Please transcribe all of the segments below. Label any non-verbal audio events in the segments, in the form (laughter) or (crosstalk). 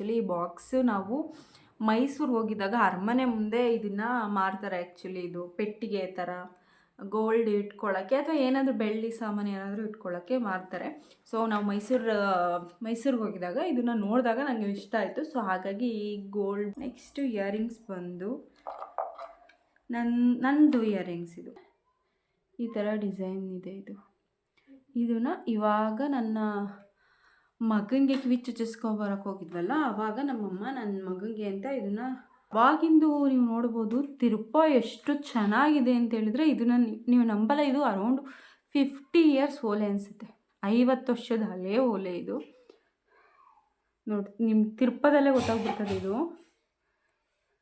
Actually ಈ box ನಾವು ಮೈಸೂರು ಹೋಗಿದ್ದಾಗ ಅರಮನೆ ಮುಂದೆ ಇದನ್ನು ಮಾರ್ತಾರೆ ಆ್ಯಕ್ಚುಲಿ ಇದು ಪೆಟ್ಟಿಗೆ ಥರ, ಗೋಲ್ಡ್ ಇಟ್ಕೊಳ್ಳೋಕ್ಕೆ ಅಥವಾ ಏನಾದರೂ ಬೆಳ್ಳಿ ಸಾಮಾನು ಏನಾದರೂ ಇಟ್ಕೊಳ್ಳೋಕ್ಕೆ ಮಾರ್ತಾರೆ. ಸೊ ನಾವು ಮೈಸೂರು, ಮೈಸೂರಿಗೆ ಹೋಗಿದಾಗ ಇದನ್ನು ನೋಡಿದಾಗ ನನಗೆ ಇಷ್ಟ ಆಯಿತು. ಸೊ ಹಾಗಾಗಿ ಈ ಗೋಲ್ಡ್ ನೆಕ್ಸ್ಟು ಇಯರಿಂಗ್ಸ್ ಬಂದು ನನ್ನ ನನ್ನದು ಇಯರಿಂಗ್ಸ್ ಇದು. ಈ ಥರ ಡಿಸೈನ್ ಇದೆ ಇದು. ಇದನ್ನು ಇವಾಗ ನನ್ನ ಮಗನಿಗೆ ಕಿವಿ ಚುಚ್ಚಿಸ್ಕೊಂಬರಕ್ಕೆ ಹೋಗಿದ್ವಲ್ಲ ಆವಾಗ ನಮ್ಮಮ್ಮ ನನ್ನ ಮಗನಿಗೆ ಅಂತ ಇದನ್ನು, ಅವಾಗಿಂದು ನೀವು ನೋಡ್ಬೋದು ತಿರುಪ ಎಷ್ಟು ಚೆನ್ನಾಗಿದೆ ಅಂತ ಹೇಳಿದ್ರೆ ಇದನ್ನು ನೀವು ನಂಬಲ್ಲ, ಇದು ಅರೌಂಡ್ ಫಿಫ್ಟಿ ಇಯರ್ಸ್ ಓಲೆ ಅನಿಸುತ್ತೆ. ಐವತ್ತು ವರ್ಷದ ಹಳೆ ಓಲೆ ಇದು. ನೋಡಿ ನಿಮ್ಮ ತಿರುಪದಲ್ಲೇ ಗೊತ್ತಾಗ್ಬಿಡ್ತದೆ ಇದು.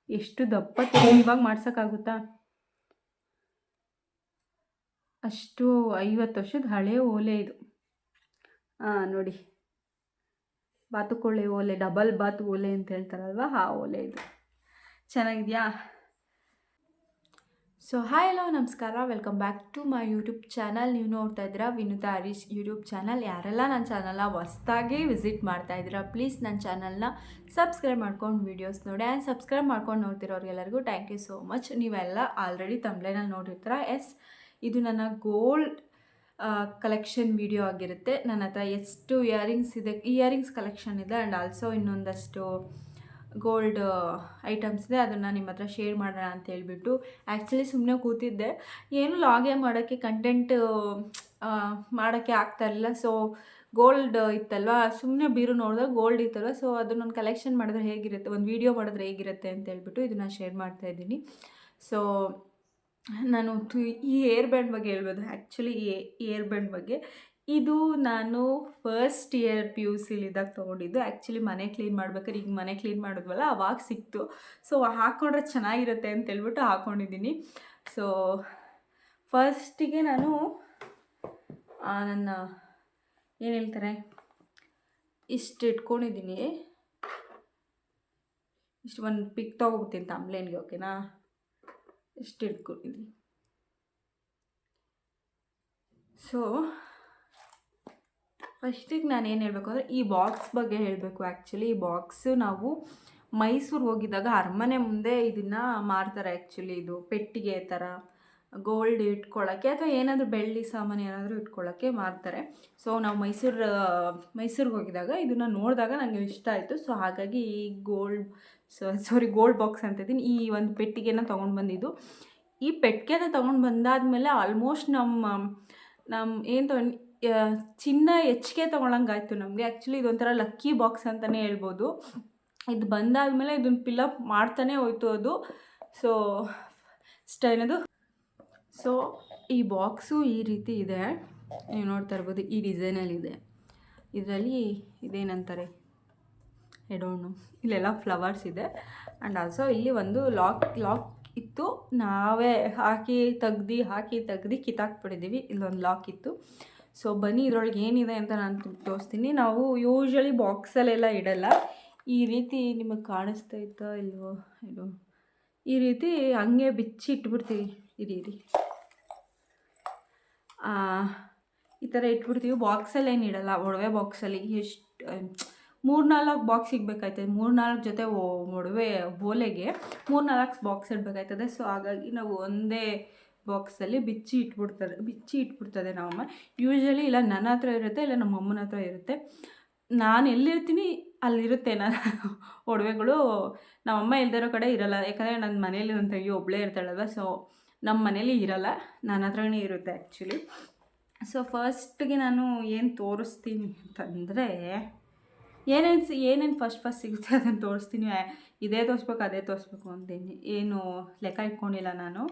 ಎಷ್ಟು ದಪ್ಪ ಇವಾಗ ಮಾಡ್ಸೋಕ್ಕಾಗುತ್ತಾ? ಅಷ್ಟು ಐವತ್ತು ವರ್ಷದ ಹಳೆ ಓಲೆ ಇದು. ಹಾಂ ನೋಡಿ. ಬಾತುಕೊಳ್ಳೆ ಓಲೆ, ಡಬಲ್ ಬಾತ್ ಓಲೆ ಅಂತ ಹೇಳ್ತಾರಲ್ವ? ಆ ಓಲೆ ಇದು. ಚೆನ್ನಾಗಿದೆಯಾ? ಸೊ ಹಾಯ್ ಹಲೋ ನಮಸ್ಕಾರ. Welcome back to my YouTube channel ನೀವು ನೋಡ್ತಾ ಇದ್ದೀರಾ ವಿನುತಾ ಹರೀಶ್ ಯೂಟ್ಯೂಬ್ ಚಾನಲ್ ಯಾರೆಲ್ಲ ನನ್ನ ಚಾನಲ್ನ ಹೊಸ್ದಾಗಿ ವಿಸಿಟ್ ಮಾಡ್ತಾ ಇದ್ದೀರಾ ಪ್ಲೀಸ್ ನನ್ನ ಚಾನಲ್ನ ಸಬ್ಸ್ಕ್ರೈಬ್ ಮಾಡ್ಕೊಂಡು ವೀಡಿಯೋಸ್ ನೋಡಿ. ಆ್ಯಂಡ್ ಸಬ್ಸ್ಕ್ರೈಬ್ ಮಾಡ್ಕೊಂಡು ನೋಡ್ತಿರೋರಿಗೆಲ್ಲರಿಗೂ ಥ್ಯಾಂಕ್ ಯು ಸೋ ಮಚ್ ನೀವೆಲ್ಲ ಆಲ್ರೆಡಿ ತಂಬ್ಲೇನಲ್ಲಿ ನೋಡಿರ್ತೀರ? ಎಸ್ ಇದು ನನ್ನ ಗೋಲ್ಡ್ ಕಲೆಕ್ಷನ್ ವಿಡಿಯೋ ಆಗಿರುತ್ತೆ. ನನ್ನ ಹತ್ರ ಎಷ್ಟು ಇಯರಿಂಗ್ಸ್ ಇದೆ ಇಯರಿಂಗ್ಸ್ ಕಲೆಕ್ಷನ್ ಇದೆ ಆ್ಯಂಡ್ ಆಲ್ಸೋ ಇನ್ನೊಂದಷ್ಟು ಗೋಲ್ಡ್ ಐಟಮ್ಸ್ ಇದೆ. ಅದನ್ನು ನಿಮ್ಮ ಹತ್ರ ಶೇರ್ ಮಾಡೋಣ ಅಂತ ಹೇಳ್ಬಿಟ್ಟು ಆ್ಯಕ್ಚುಲಿ ಸುಮ್ಮನೆ ಕೂತಿದ್ದೆ. ಏನು ಲಾಗೇ ಮಾಡೋಕ್ಕೆ ಕಂಟೆಂಟ್ ಮಾಡೋಕ್ಕೆ ಆಗ್ತಾ ಇರಲಿಲ್ಲ. ಸೊ ಗೋಲ್ಡ್ ಇತ್ತಲ್ವ? ಸುಮ್ಮನೆ ಬೀರು ನೋಡಿದಾಗ ಗೋಲ್ಡ್ ಇತ್ತಲ್ವ? ಸೊ ಅದನ್ನೊಂದು ಕಲೆಕ್ಷನ್ ಮಾಡಿದ್ರೆ ಹೇಗಿರುತ್ತೆ, ಒಂದು ವೀಡಿಯೋ ಮಾಡಿದ್ರೆ ಹೇಗಿರುತ್ತೆ ಅಂತ ಹೇಳ್ಬಿಟ್ಟು ಇದನ್ನು ಶೇರ್ ಮಾಡ್ತಾ ಇದ್ದೀನಿ. ಸೊ ನಾನು ಈ ಏರ್ ಬ್ಯಾಂಡ್ ಬಗ್ಗೆ ಹೇಳ್ಬೋದು. ಆ್ಯಕ್ಚುಲಿ ಈ ಏರ್ ಬ್ಯಾಂಡ್ ಬಗ್ಗೆ. ಇದು ನಾನು ಫಸ್ಟ್ ಇಯರ್ ಪಿ ಯು ಸಿಲಿದ್ದಾಗ ತೊಗೊಂಡಿದ್ದು. ಆ್ಯಕ್ಚುಲಿ ಮನೆ ಕ್ಲೀನ್ ಮಾಡ್ಬೇಕಾದ್ರೆ ಈಗ ಮನೆ ಕ್ಲೀನ್ ಮಾಡಿದ್ವಲ್ಲ, ಅವಾಗ ಸಿಕ್ತು. ಸೊ ಹಾಕ್ಕೊಂಡ್ರೆ ಚೆನ್ನಾಗಿರುತ್ತೆ ಅಂತ ಹೇಳ್ಬಿಟ್ಟು ಹಾಕ್ಕೊಂಡಿದ್ದೀನಿ ಸೊ ಫಸ್ಟಿಗೆ ನಾನು ನನ್ನ, ಏನು ಹೇಳ್ತಾರೆ? ಇಷ್ಟು ಇಟ್ಕೊಂಡಿದ್ದೀನಿ. ಇಷ್ಟು ಒಂದು ಪಿಕ್ ತೊಗೊಬಿಡ್ತೀನಿ ತಮ್ಲೇನ್ಗೆ ಓಕೆನಾ ಇಷ್ಟು ಇಟ್ಕೊಂಡಿದ್ದೀನಿ. ಸೊ ಫಸ್ಟಿಗೆ ನಾನು ಏನು ಹೇಳಬೇಕು ಅಂದರೆ ಈ ಬಾಕ್ಸ್ ಬಗ್ಗೆ ಹೇಳಬೇಕು ಆ್ಯಕ್ಚುಲಿ ಈ ಬಾಕ್ಸು ನಾವು ಮೈಸೂರು ಹೋಗಿದ್ದಾಗ ಅರಮನೆ ಮುಂದೆ ಇದನ್ನು ಮಾರ್ತಾರೆ ಆ್ಯಕ್ಚುಲಿ ಇದು ಪೆಟ್ಟಿಗೆ ಥರ ಗೋಲ್ಡ್ ಇಟ್ಕೊಳ್ಳೋಕ್ಕೆ ಅಥವಾ ಏನಾದರೂ ಬೆಳ್ಳಿ ಸಾಮಾನು ಏನಾದರೂ ಇಟ್ಕೊಳ್ಳೋಕ್ಕೆ ಮಾರ್ತಾರೆ. ಸೊ ನಾವು ಮೈಸೂರು, ಮೈಸೂರಿಗೆ ಹೋಗಿದಾಗ ಇದನ್ನು ನೋಡಿದಾಗ ನನಗೆ ಇಷ್ಟ ಆಯಿತು. ಸೊ ಹಾಗಾಗಿ ಈ ಗೋಲ್ಡ್ ಸಾರಿ ಗೋಲ್ಡ್ ಬಾಕ್ಸ್ ಅಂತ ಇದ್ದೀನಿ. ಈ ಒಂದು ಪೆಟ್ಟಿಗೆನ ತೊಗೊಂಡು ಬಂದಿದ್ದು. ಈ ಪೆಟ್ಟಿಗೆನ ತೊಗೊಂಡು ಬಂದಾದಮೇಲೆ ಆಲ್ಮೋಸ್ಟ್ ನಮ್ಮ ನಮ್ಮ ಏನು ತೊಗೊಂಡು ಚಿನ್ನ ಹೆಚ್ಚಿಗೆ ತೊಗೊಳಂಗಾಯ್ತು ನಮಗೆ. ಆ್ಯಕ್ಚುಲಿ ಇದೊಂಥರ ಲಕ್ಕಿ ಬಾಕ್ಸ್ ಅಂತಲೇ ಹೇಳ್ಬೋದು. ಇದು ಬಂದಾದಮೇಲೆ ಇದನ್ನು ಪಿಲಪ್ ಮಾಡ್ತಾನೆ ಹೋಯ್ತು ಅದು. ಸೊ ಸ್ಟೈನದು ಸೊ ಈ ಬಾಕ್ಸು ಈ ರೀತಿ ಇದೆ. ನೀವು ನೋಡ್ತಾ ಇರ್ಬೋದು, ಈ ಡಿಸೈನಲ್ಲಿದೆ ಇದರಲ್ಲಿ ಇದೇನಂತಾರೆ? ಎಡೋಣು ಇಲ್ಲೆಲ್ಲ ಫ್ಲವರ್ಸ್ ಇದೆ. ಆ್ಯಂಡ್ ಆಲ್ಸೋ ಇಲ್ಲಿ ಒಂದು ಲಾಕ್ ಲಾಕ್ ಇತ್ತು. ನಾವೇ ಹಾಕಿ ತೆಗ್ದು ಹಾಕಿ ತೆಗ್ದು ಕಿತ್ತಾಕ್ಬಿಟ್ಟಿದ್ದೀವಿ. ಇಲ್ಲೊಂದು ಲಾಕ್ ಇತ್ತು. ಸೊ ಬನ್ನಿ, ಇದರೊಳಗೆ ಏನಿದೆ ಅಂತ ನಾನು ತೋರಿಸ್ತೀನಿ. ನಾವು ಯೂಶ್ವಲಿ ಬಾಕ್ಸಲ್ಲೆಲ್ಲ ಇಡಲ್ಲ. ಈ ರೀತಿ ನಿಮಗೆ ಕಾಣಿಸ್ತಾ ಇತ್ತಾ ಇಲ್ವೋ, ಇದು. ಈ ರೀತಿ ಹಂಗೆ ಬಿಚ್ಚಿ ಇಟ್ಬಿಡ್ತೀವಿ ಇರಿ. ಇರಿ ಈ ಥರ ಇಟ್ಬಿಡ್ತೀವಿ. ಬಾಕ್ಸಲ್ಲಿ ಏನು ಇಡಲ್ಲ. ಒಡವೆ ಬಾಕ್ಸಲ್ಲಿ ಎಷ್ಟು ಮೂರ್ನಾಲ್ಕು ಬಾಕ್ಸ್ ಸಿಗ್ಬೇಕಾಯ್ತದೆ. ಮೂರ್ನಾಲ್ಕು ಜೊತೆ ಒಡವೆ ಓಲೆಗೆ ಮೂರ್ನಾಲ್ಕು ಬಾಕ್ಸ್ ಇಡಬೇಕಾಯ್ತದೆ. ಸೊ ಹಾಗಾಗಿ ನಾವು ಒಂದೇ ಬಾಕ್ಸಲ್ಲಿ ಬಿಚ್ಚಿ ಇಟ್ಬಿಡ್ತಾರೆ, ಬಿಚ್ಚಿ ಇಟ್ಬಿಡ್ತದೆ ನಮ್ಮಮ್ಮ ಯೂಶ್ವಲಿ ಇಲ್ಲ, ನನ್ನ ಹತ್ರ ಇರುತ್ತೆ, ಇಲ್ಲ ನಮ್ಮ ಅಮ್ಮನ ಹತ್ರ ಇರುತ್ತೆ. ನಾನು ಎಲ್ಲಿರ್ತೀನಿ, ಅಲ್ಲಿರುತ್ತೆ ನಾನು ಒಡವೆಗಳು. ನಮ್ಮಮ್ಮ ಇಲ್ದಿರೋ ಕಡೆ ಇರಲ್ಲ. ಯಾಕಂದರೆ ನನ್ನ ಮನೇಲಿ ನನ್ನ ತಂಗಿ ಒಬ್ಬಳೇ ಇರ್ತಾಳಲ್ವ ಸೊ ನಮ್ಮ ಮನೇಲಿ ಇರಲ್ಲ. ನನ್ನ ಹತ್ರನೇ ಇರುತ್ತೆ ಆ್ಯಕ್ಚುಲಿ ಸೊ ಫಸ್ಟ್ಗೆ ನಾನು ಏನು ತೋರಿಸ್ತೀನಿ ಅಂತಂದರೆ ಏನೇನು ಏನೇನು ಫಸ್ಟ್ ಫಸ್ಟ್ ಸಿಗುತ್ತೆ ಅದನ್ನು ತೋರಿಸ್ತೀನಿ. ಇದೇ ತೋರಿಸ್ಬೇಕು, ಅದೇ ತೋರಿಸ್ಬೇಕು ಅಂತೀನಿ. ಏನು ಲೆಕ್ಕ ಇಟ್ಕೊಂಡಿಲ್ಲ ನಾನು.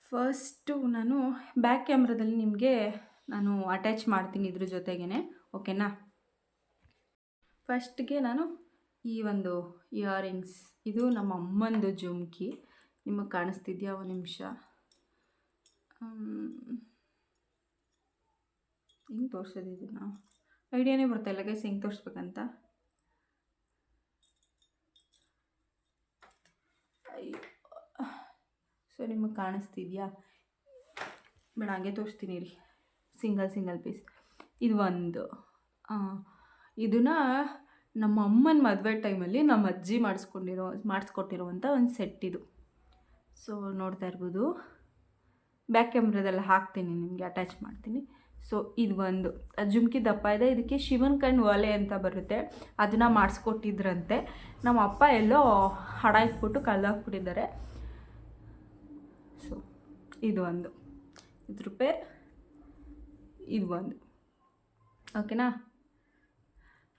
ಫಸ್ಟು ನಾನು ಬ್ಯಾಕ್ ಕ್ಯಾಮ್ರಾದಲ್ಲಿ ನಿಮಗೆ ನಾನು ಅಟ್ಯಾಚ್ ಮಾಡ್ತೀನಿ ಇದ್ರ ಜೊತೆಗೇ ಓಕೆನಾ ಫಸ್ಟ್ಗೆ ನಾನು ಈ ಒಂದು ಇಯರಿಂಗ್ಸ್ ಇದು ನಮ್ಮ ಅಮ್ಮಂದು ಜುಮ್ಕಿ. ನಿಮಗೆ ಕಾಣಿಸ್ತಿದ್ಯಾ ಒಂದು ನಿಮಿಷ? ಹಿಂಗೆ ತೋರಿಸೋದಿದ್ದೀನಿ ಇದನ್ನು? ಐಡಿಯಾನೇ ಬರ್ತಾಯಿಲ್ಲ ಗೈಸ್ ಹೆಂಗೆ ತೋರಿಸ್ಬೇಕಂತ. ಸೊ ನಿಮಗೆ ಕಾಣಿಸ್ತಿದ್ಯಾ? ಬೇಡ, ಹಾಗೆ ತೋರಿಸ್ತೀನಿ ರೀ ಸಿಂಗಲ್ ಸಿಂಗಲ್ ಪೀಸ್ ಇದು ಒಂದು ಇದನ್ನು ನಮ್ಮ ಅಮ್ಮನ ಮದುವೆ ಟೈಮಲ್ಲಿ ನಮ್ಮ ಅಜ್ಜಿ ಮಾಡಿಸ್ಕೊಂಡಿರೋ ಮಾಡಿಸ್ಕೊಟ್ಟಿರುವಂಥ ಒಂದು ಸೆಟ್ ಇದು. ಸೊ ನೋಡ್ತಾ ಇರ್ಬೋದು. ಬ್ಯಾಕ್ ಕ್ಯಾಮ್ರಾದೆಲ್ಲ ಹಾಕ್ತೀನಿ, ನಿಮಗೆ ಅಟ್ಯಾಚ್ ಮಾಡ್ತೀನಿ. ಸೊ ಇದು ಒಂದು. ಜುಮ್ಕಿ ದಪ್ಪ ಇದೆ. ಇದಕ್ಕೆ ಶಿವನ್ ಕಣ್ಣು ಒಲೆ ಅಂತ ಬರುತ್ತೆ. ಅದನ್ನು ಮಾಡಿಸ್ಕೊಟ್ಟಿದ್ರಂತೆ. ನಮ್ಮ ಅಪ್ಪ ಎಲ್ಲೋ ಹಡ ಇಟ್ಬಿಟ್ಟು ಕಳ್ದಾಕ್ಬಿಟ್ಟಿದ್ದಾರೆ ಸೊ, ಇದು ಒಂದು. ಇದು ಪೇರ್ ಇದು ಒಂದು. ಓಕೆನಾ?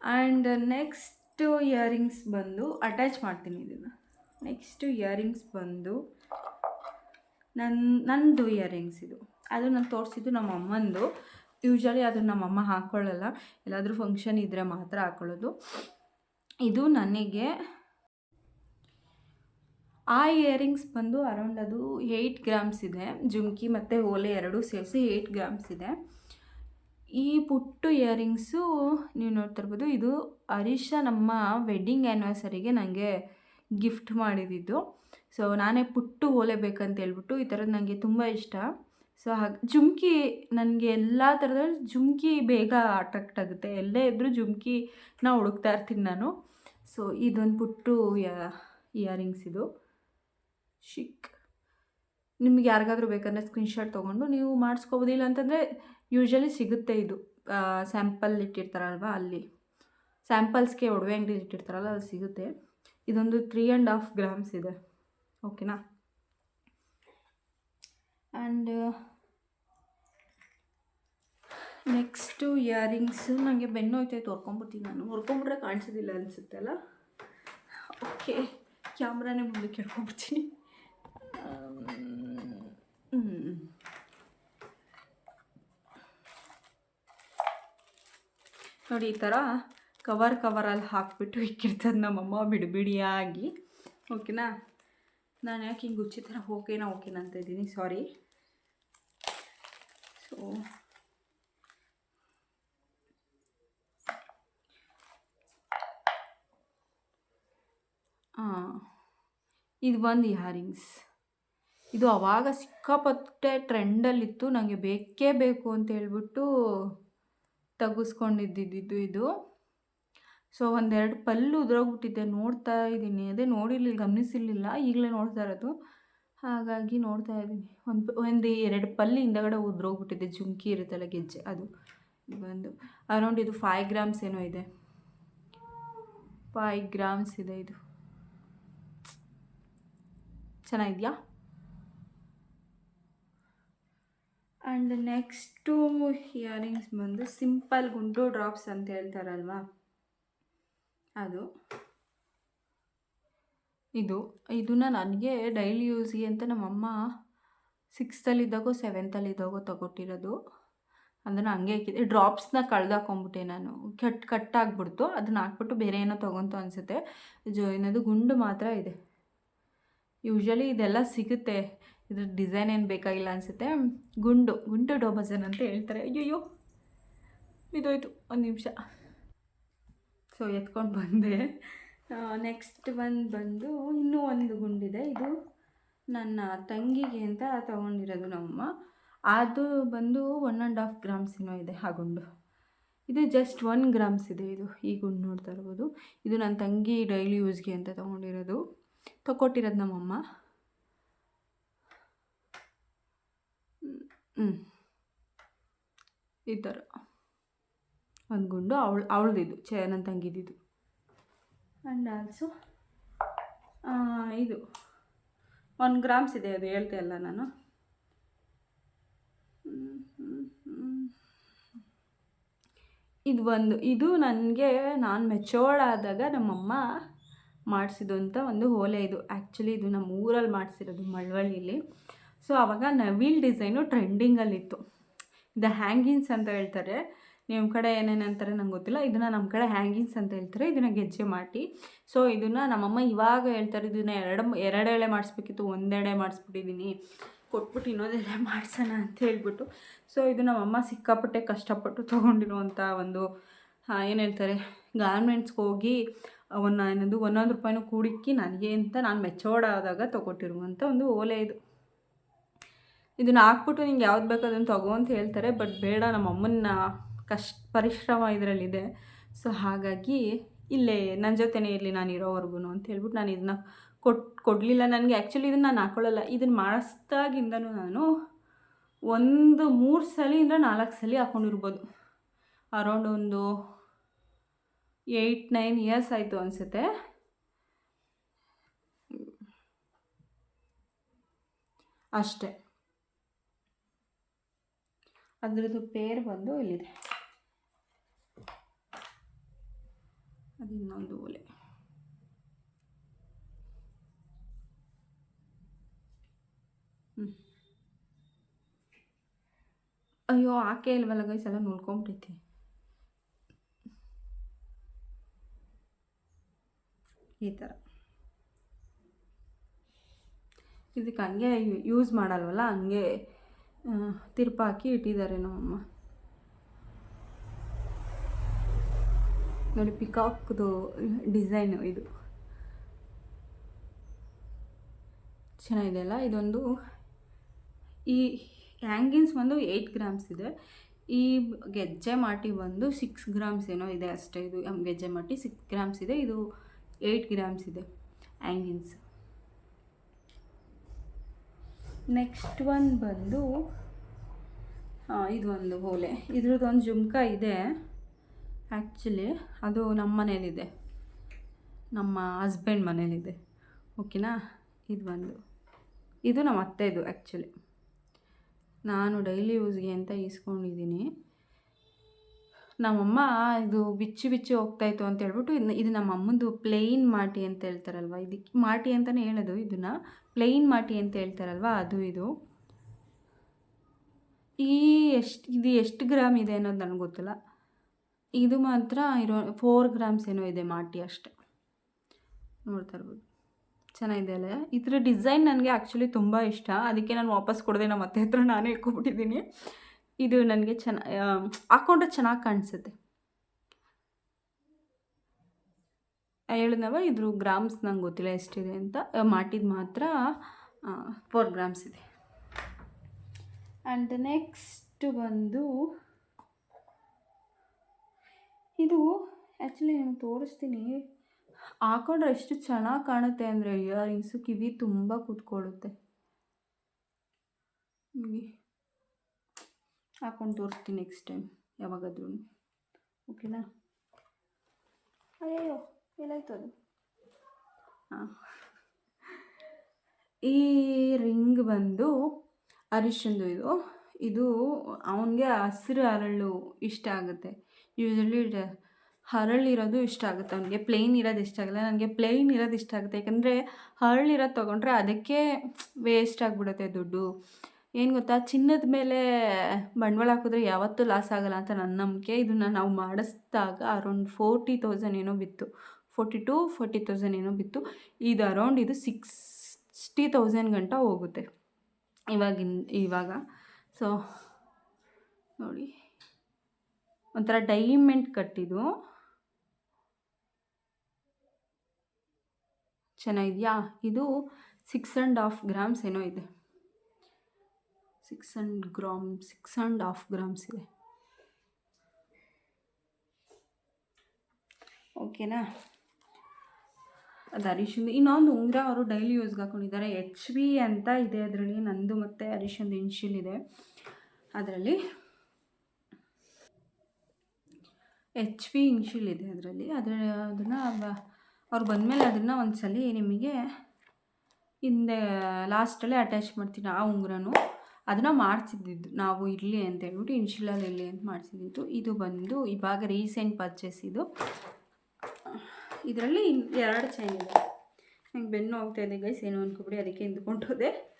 ಆ್ಯಂಡ್ ನೆಕ್ಸ್ಟು ಇಯರಿಂಗ್ಸ್ ಬಂದು ಅಟ್ಯಾಚ್ ಮಾಡ್ತೀನಿ ಇದನ್ನು. ನೆಕ್ಸ್ಟು ಇಯರಿಂಗ್ಸ್ ಬಂದು ನನ್ನ ನನ್ನದು ಇಯರಿಂಗ್ಸ್ ಇದು. ಅದು ನಾನು ತೋರಿಸಿದ್ದು ನಮ್ಮ ಅಮ್ಮಂದು ಯೂಶ್ವಲಿ ಅದನ್ನು ನಮ್ಮಮ್ಮ ಹಾಕ್ಕೊಳ್ಳಲ್ಲ ಎಲ್ಲಾದರೂ ಫಂಕ್ಷನ್ ಇದ್ದರೆ ಮಾತ್ರ ಹಾಕ್ಕೊಳ್ಳೋದು ಇದು ನನಗೆ ಆ ಇಯರಿಂಗ್ಸ್ ಬಂದು ಅರೌಂಡ್ ಅದು ಏಯ್ಟ್ ಗ್ರಾಮ್ಸ್ ಇದೆ. ಜುಮ್ಕಿ ಮತ್ತು ಓಲೆ ಎರಡೂ ಸೇರಿಸಿ ಏಯ್ಟ್ ಗ್ರಾಮ್ಸ್ ಇದೆ. ಈ ಪುಟ್ಟು ಇಯರಿಂಗ್ಸು ನೀವು ನೋಡ್ತಾ ಇರ್ಬೋದು, ಇದು ಹರೀಶ ನಮ್ಮ ವೆಡ್ಡಿಂಗ್ ಆ್ಯನಿವರ್ಸರಿಗೆ ನನಗೆ ಗಿಫ್ಟ್ ಮಾಡಿದ್ದು. ಸೊ ನಾನೇ ಪುಟ್ಟು ಓಲೆ ಬೇಕಂತ ಹೇಳ್ಬಿಟ್ಟು ಈ ಥರದ್ದು ನನಗೆ ತುಂಬ ಇಷ್ಟ. ಸೊ ಹಾಗೆ, ಜುಮ್ಕಿ ನನಗೆ ಎಲ್ಲ ಥರದಲ್ಲಿ ಜುಮ್ಕಿ ಬೇಗ ಅಟ್ರಾಕ್ಟ್ ಆಗುತ್ತೆ. ಎಲ್ಲೇ ಇದ್ದರೂ ಜುಮ್ಕಿನ ಹುಡುಕ್ತಾ ಇರ್ತೀನಿ ನಾನು. ಸೊ ಇದೊಂದು ಪುಟ್ಟು ಇಯರಿಂಗ್ಸ್ ಇದು. ಶಿಕ್. ನಿಮ್ಗೆ ಯಾರಿಗಾದ್ರೂ ಬೇಕಂದರೆ ಸ್ಕ್ರೀನ್ಶಾಟ್ ತೊಗೊಂಡು ನೀವು ಮಾಡಿಸ್ಕೋಬೋದಿಲ್ಲ ಅಂತಂದರೆ ಯೂಶ್ವಲಿ ಸಿಗುತ್ತೆ ಇದು. ಸ್ಯಾಂಪಲ್ ಇಟ್ಟಿರ್ತಾರಲ್ವ ಅಲ್ಲಿ. ಸ್ಯಾಂಪಲ್ಸ್ಗೆ ಒಡವೆ ಅಂಗಡಿ ಇಟ್ಟಿರ್ತಾರಲ್ಲ, ಅದು ಸಿಗುತ್ತೆ. ಇದೊಂದು ತ್ರೀ ಆ್ಯಂಡ್ ಹಾಫ್ ಗ್ರಾಮ್ಸ್ ಇದೆ. ಓಕೆನಾ ಆ್ಯಂಡ್ ನೆಕ್ಸ್ಟು ಇಯರಿಂಗ್ಸು ನನಗೆ ಬೆನ್ನು ಹೋಯ್ತಾಯ್ತು ಹೊರ್ಕೊಂಬಿಡ್ತೀನಿ ನಾನು. ಹೊರ್ಕೊಂಬಿಟ್ರೆ ಕಾಣಿಸೋದಿಲ್ಲ ಅನಿಸುತ್ತೆ ಅಲ್ಲ? ಓಕೆ ಕ್ಯಾಮ್ರಾನೇ ಮುಂದೆ ಕೇಳ್ಕೊಂಬಿಡ್ತೀನಿ ನೋಡಿ, ಈ ಥರ ಕವರ್ ಕವರಲ್ಲಿ ಹಾಕ್ಬಿಟ್ಟು ಇಕ್ಕಿರ್ತದೆ ನಮ್ಮಮ್ಮ ಬಿಡಿಬಿಡಿಯಾಗಿ. ಓಕೆನಾ ನಾನು ಯಾಕೆ ಹಿಂಗೆ ಉಚ್ಚಿ ಥರ ಓಕೆನಾ ಓಕೆನಾ ಅಂತ ಇದ್ದೀನಿ ಸಾರಿ ಸೊ ಹಾಂ ಇದು ಒಂದು ಇಯರಿಂಗ್ಸ್ ಇದು ಆವಾಗ ಸಿಕ್ಕಾಪಟ್ಟೆ ಟ್ರೆಂಡಲ್ಲಿತ್ತು ನನಗೆ ಬೇಕೇ ಬೇಕು ಅಂತ ಹೇಳ್ಬಿಟ್ಟು ತೆಗೆಸ್ಕೊಂಡಿದ್ದಿದ್ದು ಇದು. ಸೊ ಒಂದೆರಡು ಪಲ್ಲು ಉದುರೋಗ್ಬಿಟ್ಟಿದ್ದೆ ನೋಡ್ತಾ ಇದ್ದೀನಿ. ಅದೇ ನೋಡಿರ್ಲಿಲ್ಲ, ಗಮನಿಸಿರ್ಲಿಲ್ಲ. ಈಗಲೇ ನೋಡ್ತಾ ಇರೋದು. ಹಾಗಾಗಿ ನೋಡ್ತಾ ಇದ್ದೀನಿ. ಒಂದು ಒಂದು ಎರಡು ಪಲ್ಲು ಹಿಂದಗಡೆ ಉದುರೋಗ್ಬಿಟ್ಟಿದೆ. ಜುಂಕಿ ಇರುತ್ತಲ್ಲ ಗೆಜ್ಜೆ, ಅದು. ಒಂದು ಅರೌಂಡ್ ಇದು ಫೈವ್ ಗ್ರಾಮ್ಸ್ ಏನೋ ಇದೆ. ಫೈವ್ ಗ್ರಾಮ್ಸ್ ಇದೆ ಇದು. ಚೆನ್ನಾಗಿದೆಯಾ? ಆ್ಯಂಡ್ ನೆಕ್ಸ್ಟು ಇಯರಿಂಗ್ಸ್ ಬಂದು ಸಿಂಪಲ್ ಗುಂಡು ಡ್ರಾಪ್ಸ್ ಅಂತ ಹೇಳ್ತಾರಲ್ವಾ? ಅದು. ಇದು ಇದನ್ನು ನನಗೆ ಡೈಲಿ ಯೂಸ್ಗೆ ಅಂತ ನಮ್ಮಮ್ಮ ಸಿಕ್ಸ್ತಲ್ಲಿದ್ದಾಗೋ ಸೆವೆಂತಲ್ಲಿದ್ದಾಗೋ ತಗೊಟ್ಟಿರೋದು. ಅದನ್ನು ಹಂಗೆ ಹಾಕಿದ್ದೆ ಡ್ರಾಪ್ಸ್ನ ಕಳ್ದಾಕೊಂಬಿಟ್ಟೆ ನಾನು. ಕಟ್ ಕಟ್ ಆಗಿಬಿಡ್ತು. ಅದನ್ನ ಹಾಕ್ಬಿಟ್ಟು ಬೇರೆ ಏನೋ ತೊಗೊಂತು ಅನಿಸುತ್ತೆ. ಜೊ ಏನದು ಗುಂಡು ಮಾತ್ರ ಇದೆ. ಯೂಶ್ವಲಿ ಇದೆಲ್ಲ ಸಿಗುತ್ತೆ. ಇದ್ರ ಡಿಸೈನ್ ಏನು ಬೇಕಾಗಿಲ್ಲ ಅನಿಸುತ್ತೆ. ಗುಂಡು ಗುಂಡು ಡೋಬಜನ್ ಅಂತ ಹೇಳ್ತಾರೆ. ಅಯ್ಯಯ್ಯೋ ಇದೋಯ್ತು ಒಂದು ನಿಮಿಷ. ಸೊ ಎತ್ಕೊಂಡು ಬಂದೆ. ನೆಕ್ಸ್ಟ್ ಒಂದು ಬಂದು ಇನ್ನೂ ಒಂದು ಗುಂಡಿದೆ. ಇದು ನನ್ನ ತಂಗಿಗೆ ಅಂತ ತೊಗೊಂಡಿರೋದು ನಮ್ಮಮ್ಮ ಅದು ಬಂದು ಒನ್ ಆ್ಯಂಡ್ ಹಾಫ್ ಗ್ರಾಮ್ಸ್ ಏನೋ ಇದೆ ಆ ಗುಂಡು. ಇದು ಜಸ್ಟ್ ಒನ್ ಗ್ರಾಮ್ಸ್ ಇದೆ ಇದು. ಈ ಗುಂಡು ನೋಡ್ತಾ ಇರ್ಬೋದು. ಇದು ನನ್ನ ತಂಗಿ ಡೈಲಿ ಯೂಸ್ಗೆ ಅಂತ ತೊಗೊಂಡಿರೋದು. ತೊಗೊಟ್ಟಿರೋದು ನಮ್ಮಮ್ಮ. ಹ್ಞೂ ಈ ಥರ. ಒಂದು ಗುಂಡು ಅವಳು ಅವಳದಿದ್ದು ಚೇ ನನ್ನ ತಂಗಿದಿದ್ದು ಆ್ಯಂಡ್ ಆಲ್ಸೋ ಇದು. ಒನ್ ಗ್ರಾಮ್ಸ್ ಇದೆ ಅದು ಹೇಳ್ತೆ ಅಲ್ಲ ನಾನು. ಇದು ಒಂದು ಇದು ನನಗೆ ನಾನು ಮೆಚೋರ್ಡ್ ಆದಾಗ ನಮ್ಮಮ್ಮ ಮಾಡಿಸಿದ್ದು ಅಂತ ಒಂದು ಓಲೆ ಇದು. ಆ್ಯಕ್ಚುಲಿ ಇದು ನಮ್ಮ ಊರಲ್ಲಿ ಮಾಡಿಸಿರೋದು ಮಳವಳ್ಳಿಲಿ. ಸೊ ಆವಾಗ ನವಿಲ್ ಡಿಸೈನು ಟ್ರೆಂಡಿಂಗಲ್ಲಿತ್ತು ಇದು ಹ್ಯಾಂಗಿನ್ಸ್ ಅಂತ ಹೇಳ್ತಾರೆ. ನಿಮ್ಮ ಕಡೆ ಏನೇನು ಅಂತಾರೆ ನಂಗೆ ಗೊತ್ತಿಲ್ಲ. ಇದನ್ನು ನಮ್ಮ ಕಡೆ ಹ್ಯಾಂಗಿನ್ಸ್ ಅಂತ ಹೇಳ್ತಾರೆ. ಇದನ್ನು ಗೆಜ್ಜೆ ಮಾಡಿ ಸೊ ಇದನ್ನು ನಮ್ಮಮ್ಮ ಇವಾಗ ಹೇಳ್ತಾರೆ, ಇದನ್ನು ಎರಡು ಎರಡು ಎಳೆ ಮಾಡಿಸ್ಬೇಕಿತ್ತು ಒಂದೆಡೆ ಮಾಡಿಸ್ಬಿಟ್ಟಿದ್ದೀನಿ ಕೊಟ್ಬಿಟ್ಟು ಇನ್ನೊಂದೆಡೆ ಮಾಡಿಸೋಣ ಅಂತ ಹೇಳ್ಬಿಟ್ಟು. ಸೊ ಇದು ನಮ್ಮಮ್ಮ ಸಿಕ್ಕಾಪಟ್ಟೆ ಕಷ್ಟಪಟ್ಟು ತೊಗೊಂಡಿರುವಂಥ ಒಂದು ಏನು ಹೇಳ್ತಾರೆ ಗಾರ್ಮೆಂಟ್ಸ್ಗೆ ಹೋಗಿ ಅವನ್ನ ಏನದು, ಒಂದೊಂದು ರೂಪಾಯಿನೂ ಕೂಡಿಕ್ಕಿ ನನಗೆ ಅಂತ ನಾನು ಮೆಚೋರ್ಡ್ ಆದಾಗ ತೊಗೊಟ್ಟಿರುವಂಥ ಒಂದು ಓಲೆ ಇದು. ಇದನ್ನ ಹಾಕ್ಬಿಟ್ಟು ನಿಂಗೆ ಯಾವ್ದು ಬೇಕು ಅದನ್ನು ತಗೋ ಅಂತ ಹೇಳ್ತಾರೆ ಬಟ್ ಬೇಡ, ನಮ್ಮ ಅಮ್ಮನ ಕಷ್ಟ ಪರಿಶ್ರಮ ಇದರಲ್ಲಿದೆ. ಸೊ ಹಾಗಾಗಿ ಇಲ್ಲೇ ನನ್ನ ಜೊತೆನೇ ಇರಲಿ ನಾನು ಇರೋವರೆಗೂ ಅಂತ ಹೇಳ್ಬಿಟ್ಟು ನಾನು ಇದನ್ನ ಕೊಟ್, ಕೊಡಲಿಲ್ಲ ನನಗೆ. ಆ್ಯಕ್ಚುಲಿ ಇದನ್ನು ನಾನು ಹಾಕೊಳ್ಳಲ್ಲ. ಇದನ್ನು ಮಾಡಿಸ್ದಾಗಿಂದನೂ ನಾನು ಒಂದು ಮೂರು ಸಲಿಂದ ನಾಲ್ಕು ಸಲ ಹಾಕ್ಕೊಂಡಿರ್ಬೋದು ಅರೌಂಡ್ ಒಂದು ಏಯ್ಟ್, ನೈನ್ ಇಯರ್ಸ್ ಆಯಿತು ಅನಿಸುತ್ತೆ. ಅಷ್ಟೇ. ಅದರದ್ದು ಪೇರ್ ಬಂದು ಇಲ್ಲಿದೆ. ಅದು ಇನ್ನೊಂದು ಓಲೆ. ಅಯ್ಯೋ, ಆಕೆ ಇಲ್ವಲ್ಲ ಗೈಸ್ ಎಲ್ಲ ನೋಡ್ಕೊಂಬಿಟ್ಟೈತಿ ಈ ಥರ. ಇದಕ್ಕೆ ಹಂಗೆ ಯೂಸ್ ಮಾಡಲ್ವಲ್ಲ? ಹಂಗೆ ತಿರ್ಪಾಕಿ ಇಟ್ಟಿದ್ದಾರೆ ನಮ್ಮಮ್ಮ. ನೋಡಿ, ಪಿಕಾಕ್ದು ಡಿಸೈನು ಇದು. ಚೆನ್ನಾಗಿದೆ ಅಲ್ಲ ಇದೊಂದು ಈ ಹ್ಯಾಂಗಿನ್ಸ್ ಬಂದು ಏಯ್ಟ್ ಗ್ರಾಮ್ಸ್ ಇದೆ. ಈ ಗೆಜ್ಜೆ ಮಾಟಿ ಬಂದು ಸಿಕ್ಸ್ ಗ್ರಾಮ್ಸ್ ಏನೋ ಇದೆ ಅಷ್ಟೇ. ಇದು ಗೆಜ್ಜೆ ಮಾಟಿ ಸಿಕ್ಸ್ ಗ್ರಾಮ್ಸ್ ಇದೆ. ಇದು ಏಯ್ಟ್ ಗ್ರಾಮ್ಸ್ ಇದೆ ಆ್ಯಂಗಿನ್ಸ್ ನೆಕ್ಸ್ಟ್ ಒನ್ ಬಂದು ಇದೊಂದು ಓಲೆ ಇದ್ರದ್ದು ಒಂದು ಜುಮ್ಕ ಇದೆ. ಆ್ಯಕ್ಚುಲಿ ಅದು ನಮ್ಮ ಮನೇಲಿದೆ. ನಮ್ಮ ಹಸ್ಬೆಂಡ್ ಮನೇಲಿದೆ. ಓಕೆನಾ? ಇದು ಒಂದು ಇದು ನಮ್ಮ ಅತ್ತೆದು ಆ್ಯಕ್ಚುಲಿ ನಾನು ಡೈಲಿ ಯೂಸ್ಗೆ ಅಂತ ಇಸ್ಕೊಂಡಿದ್ದೀನಿ ನಮ್ಮಮ್ಮ ಇದು ಬಿಚ್ಚಿ ಬಿಚ್ಚಿ ಹೋಗ್ತಾಯಿತ್ತು ಅಂತ ಹೇಳ್ಬಿಟ್ಟು ಇದು ಇದು ನಮ್ಮ ಅಮ್ಮಂದು ಪ್ಲೇನ್ ಮಾಟಿ ಅಂತ ಹೇಳ್ತಾರಲ್ವ? ಇದಕ್ಕೆ ಮಾಟಿ ಅಂತಲೇ ಹೇಳೋದು, ಇದನ್ನು ಪ್ಲೇನ್ ಮಾಟಿ ಅಂತ ಹೇಳ್ತಾರಲ್ವ? ಅದು ಇದು. ಈ ಎಷ್ಟು, ಇದು ಎಷ್ಟು ಗ್ರಾಮ್ ಇದೆ ಅನ್ನೋದು ನನಗೆ ಗೊತ್ತಿಲ್ಲ. ಇದು ಮಾತ್ರ ಇರೋ ಫೋರ್ ಗ್ರಾಮ್ಸ್ ಏನೋ ಇದೆ ಮಾಟಿ ಅಷ್ಟೆ. ನೋಡ್ತಾ ಇರ್ಬೋದು. ಚೆನ್ನಾಗಿದೆ ಅಲ್ಲ? ಇದರ ಡಿಸೈನ್ ನನಗೆ ಆ್ಯಕ್ಚುಲಿ ತುಂಬ ಇಷ್ಟ. ಅದಕ್ಕೆ ನಾನು ವಾಪಸ್ ಕೊಡದೆ ನಮ್ಮ ಅತ್ತೆ ಹತ್ರ ನಾನೇ ಇಟ್ಕೊಬಿಟ್ಟಿದ್ದೀನಿ ಇದು ನನಗೆ ಚೆನ್ನ ಹಾಕ್ಕೊಂಡ್ರೆ ಚೆನ್ನಾಗಿ ಕಾಣಿಸುತ್ತೆ. ಹೇಳಿದವ, ಇದ್ರ ಗ್ರಾಮ್ಸ್ ನಂಗೆ ಗೊತ್ತಿಲ್ಲ ಎಷ್ಟಿದೆ ಅಂತ. ಮಾಟಿದ ಮಾತ್ರ ಫೋರ್ ಗ್ರಾಮ್ಸ್ ಇದೆ. ಆ್ಯಂಡ್ ನೆಕ್ಸ್ಟ್ ಬಂದು, ಇದು ಆ್ಯಕ್ಚುಲಿ ನಿಮ್ಗೆ ತೋರಿಸ್ತೀನಿ. ಹಾಕೊಂಡ್ರೆ ಎಷ್ಟು ಚೆನ್ನಾಗಿ ಕಾಣುತ್ತೆ ಅಂದರೆ ಇಯರಿಂಗ್ಸು ಕಿವಿ ತುಂಬ ಕೂತ್ಕೊಳ್ಳುತ್ತೆ. ಹಾಕೊಂಡು ತೋರಿಸ್ತೀನಿ ನೆಕ್ಸ್ಟ್ ಟೈಮ್ ಯಾವಾಗಾದ್ರೂ. ಓಕೆನಾ ಅಯ್ಯೋ ಏನಾಯ್ತು ಅದು? ಹಾಂ ಈ ರಿಂಗ್ ಬಂದು ಅರಿಶಿಂದು ಇದು. ಇದು ಅವನಿಗೆ ಹಸಿರು ಹರಳು ಇಷ್ಟ ಆಗುತ್ತೆ. ಯೂಶಲಿ ಹರಳಿರೋದು ಇಷ್ಟ ಆಗುತ್ತೆ ಅವನಿಗೆ. ಪ್ಲೇನ್ ಇರೋದು ಇಷ್ಟ ಆಗಲ್ಲ. ನನಗೆ ಪ್ಲೇನ್ ಇರೋದು ಇಷ್ಟ ಆಗುತ್ತೆ. ಯಾಕಂದರೆ ಹರಳಿರೋದು ತೊಗೊಂಡ್ರೆ ಅದಕ್ಕೆ ವೇಸ್ಟ್ ಆಗಿಬಿಡುತ್ತೆ ದುಡ್ಡು. ಏನು ಗೊತ್ತಾ? ಚಿನ್ನದ ಮೇಲೆ ಬಂಡವಾಳ ಹಾಕಿದ್ರೆ ಯಾವತ್ತೂ ಲಾಸ್ ಆಗಲ್ಲ ಅಂತ ನನ್ನ ನಂಬಿಕೆ. ಇದನ್ನು ನಾವು ಮಾಡಿಸಿದಾಗ ಅರೌಂಡ್ ಫೋರ್ಟಿ ತೌಸಂಡ್ ಏನೋ ಬಿತ್ತು. ಫೋರ್ಟಿ ಟು ಫೋರ್ಟಿ ತೌಸಂಡ್ ಏನೋ ಬಿತ್ತು. ಇದು ಅರೌಂಡ್ ಇದು ಸಿಕ್ಸ್ಟಿ ತೌಸಂಡ್ ಗಂಟ ಹೋಗುತ್ತೆ. ಇವಾಗಿನ, ಇವಾಗ. ಸೊ ನೋಡಿ. ಒಂಥರ ಡೈಮೆಂಟ್ ಕಟ್ಟಿದ್ದು ಚೆನ್ನಾಗಿದೆಯಾ? ಇದು ಸಿಕ್ಸ್ ಆ್ಯಂಡ್ ಹಾಫ್ ಗ್ರಾಮ್ಸ್ ಏನೋ ಇದೆ. Six and gram, six and half grams ಇದೆ. ಓಕೆನಾ ಅದು ಅರಿಶಿಂದು, ಇನ್ನೊಂದು ಉಂಗುರ ಅವರು ಡೈಲಿ ಯೂಸ್ಗೆ ಹಾಕೊಂಡಿದ್ದಾರೆ. ಎಚ್ ವಿ ಅಂತ ಇದೆ ಅದರಲ್ಲಿ, ನಂದು ಮತ್ತು ಅರಿಶಿಂದು ಇನ್ಶಿಲ್ ಇದೆ. ಅದರಲ್ಲಿ ಎಚ್ ವಿ ಇನ್ಶಿಲ್ ಇದೆ ಅದರಲ್ಲಿ. ಅದರ, ಅದನ್ನು ಅವ್ರು ಬಂದಮೇಲೆ ಅದನ್ನು ಒಂದು ಸಲ ನಿಮಗೆ ಹಿಂದೆ ಲಾಸ್ಟಲ್ಲೇ ಅಟ್ಯಾಚ್ ಮಾಡ್ತೀನಿ ಆ ಉಂಗುರನು. ಅದನ್ನು ಮಾಡಿಸಿದ್ದು ನಾವು ಇರಲಿ ಅಂತ ಹೇಳ್ಬಿಟ್ಟು ಇನ್ಶಿಲಲ್ಲಿ ಇರಲಿ ಅಂತ ಮಾಡಿಸಿದ್ದು ಇದು ಬಂದು ಇವಾಗ ರೀಸೆಂಟ್ ಪರ್ಚೇಸ್ ಇದು. ಇದರಲ್ಲಿ ಎರಡು ಚೈನ್ ಇದೆ. ನಂಗೆ ಬೆನ್ನು ಹೋಗ್ತಾ ಇದೆ ಗೈಸ್. ಏನು ಅಂದ್ಕೊಬಿಡಿ ಅದಕ್ಕೆ ಹೋದೆ.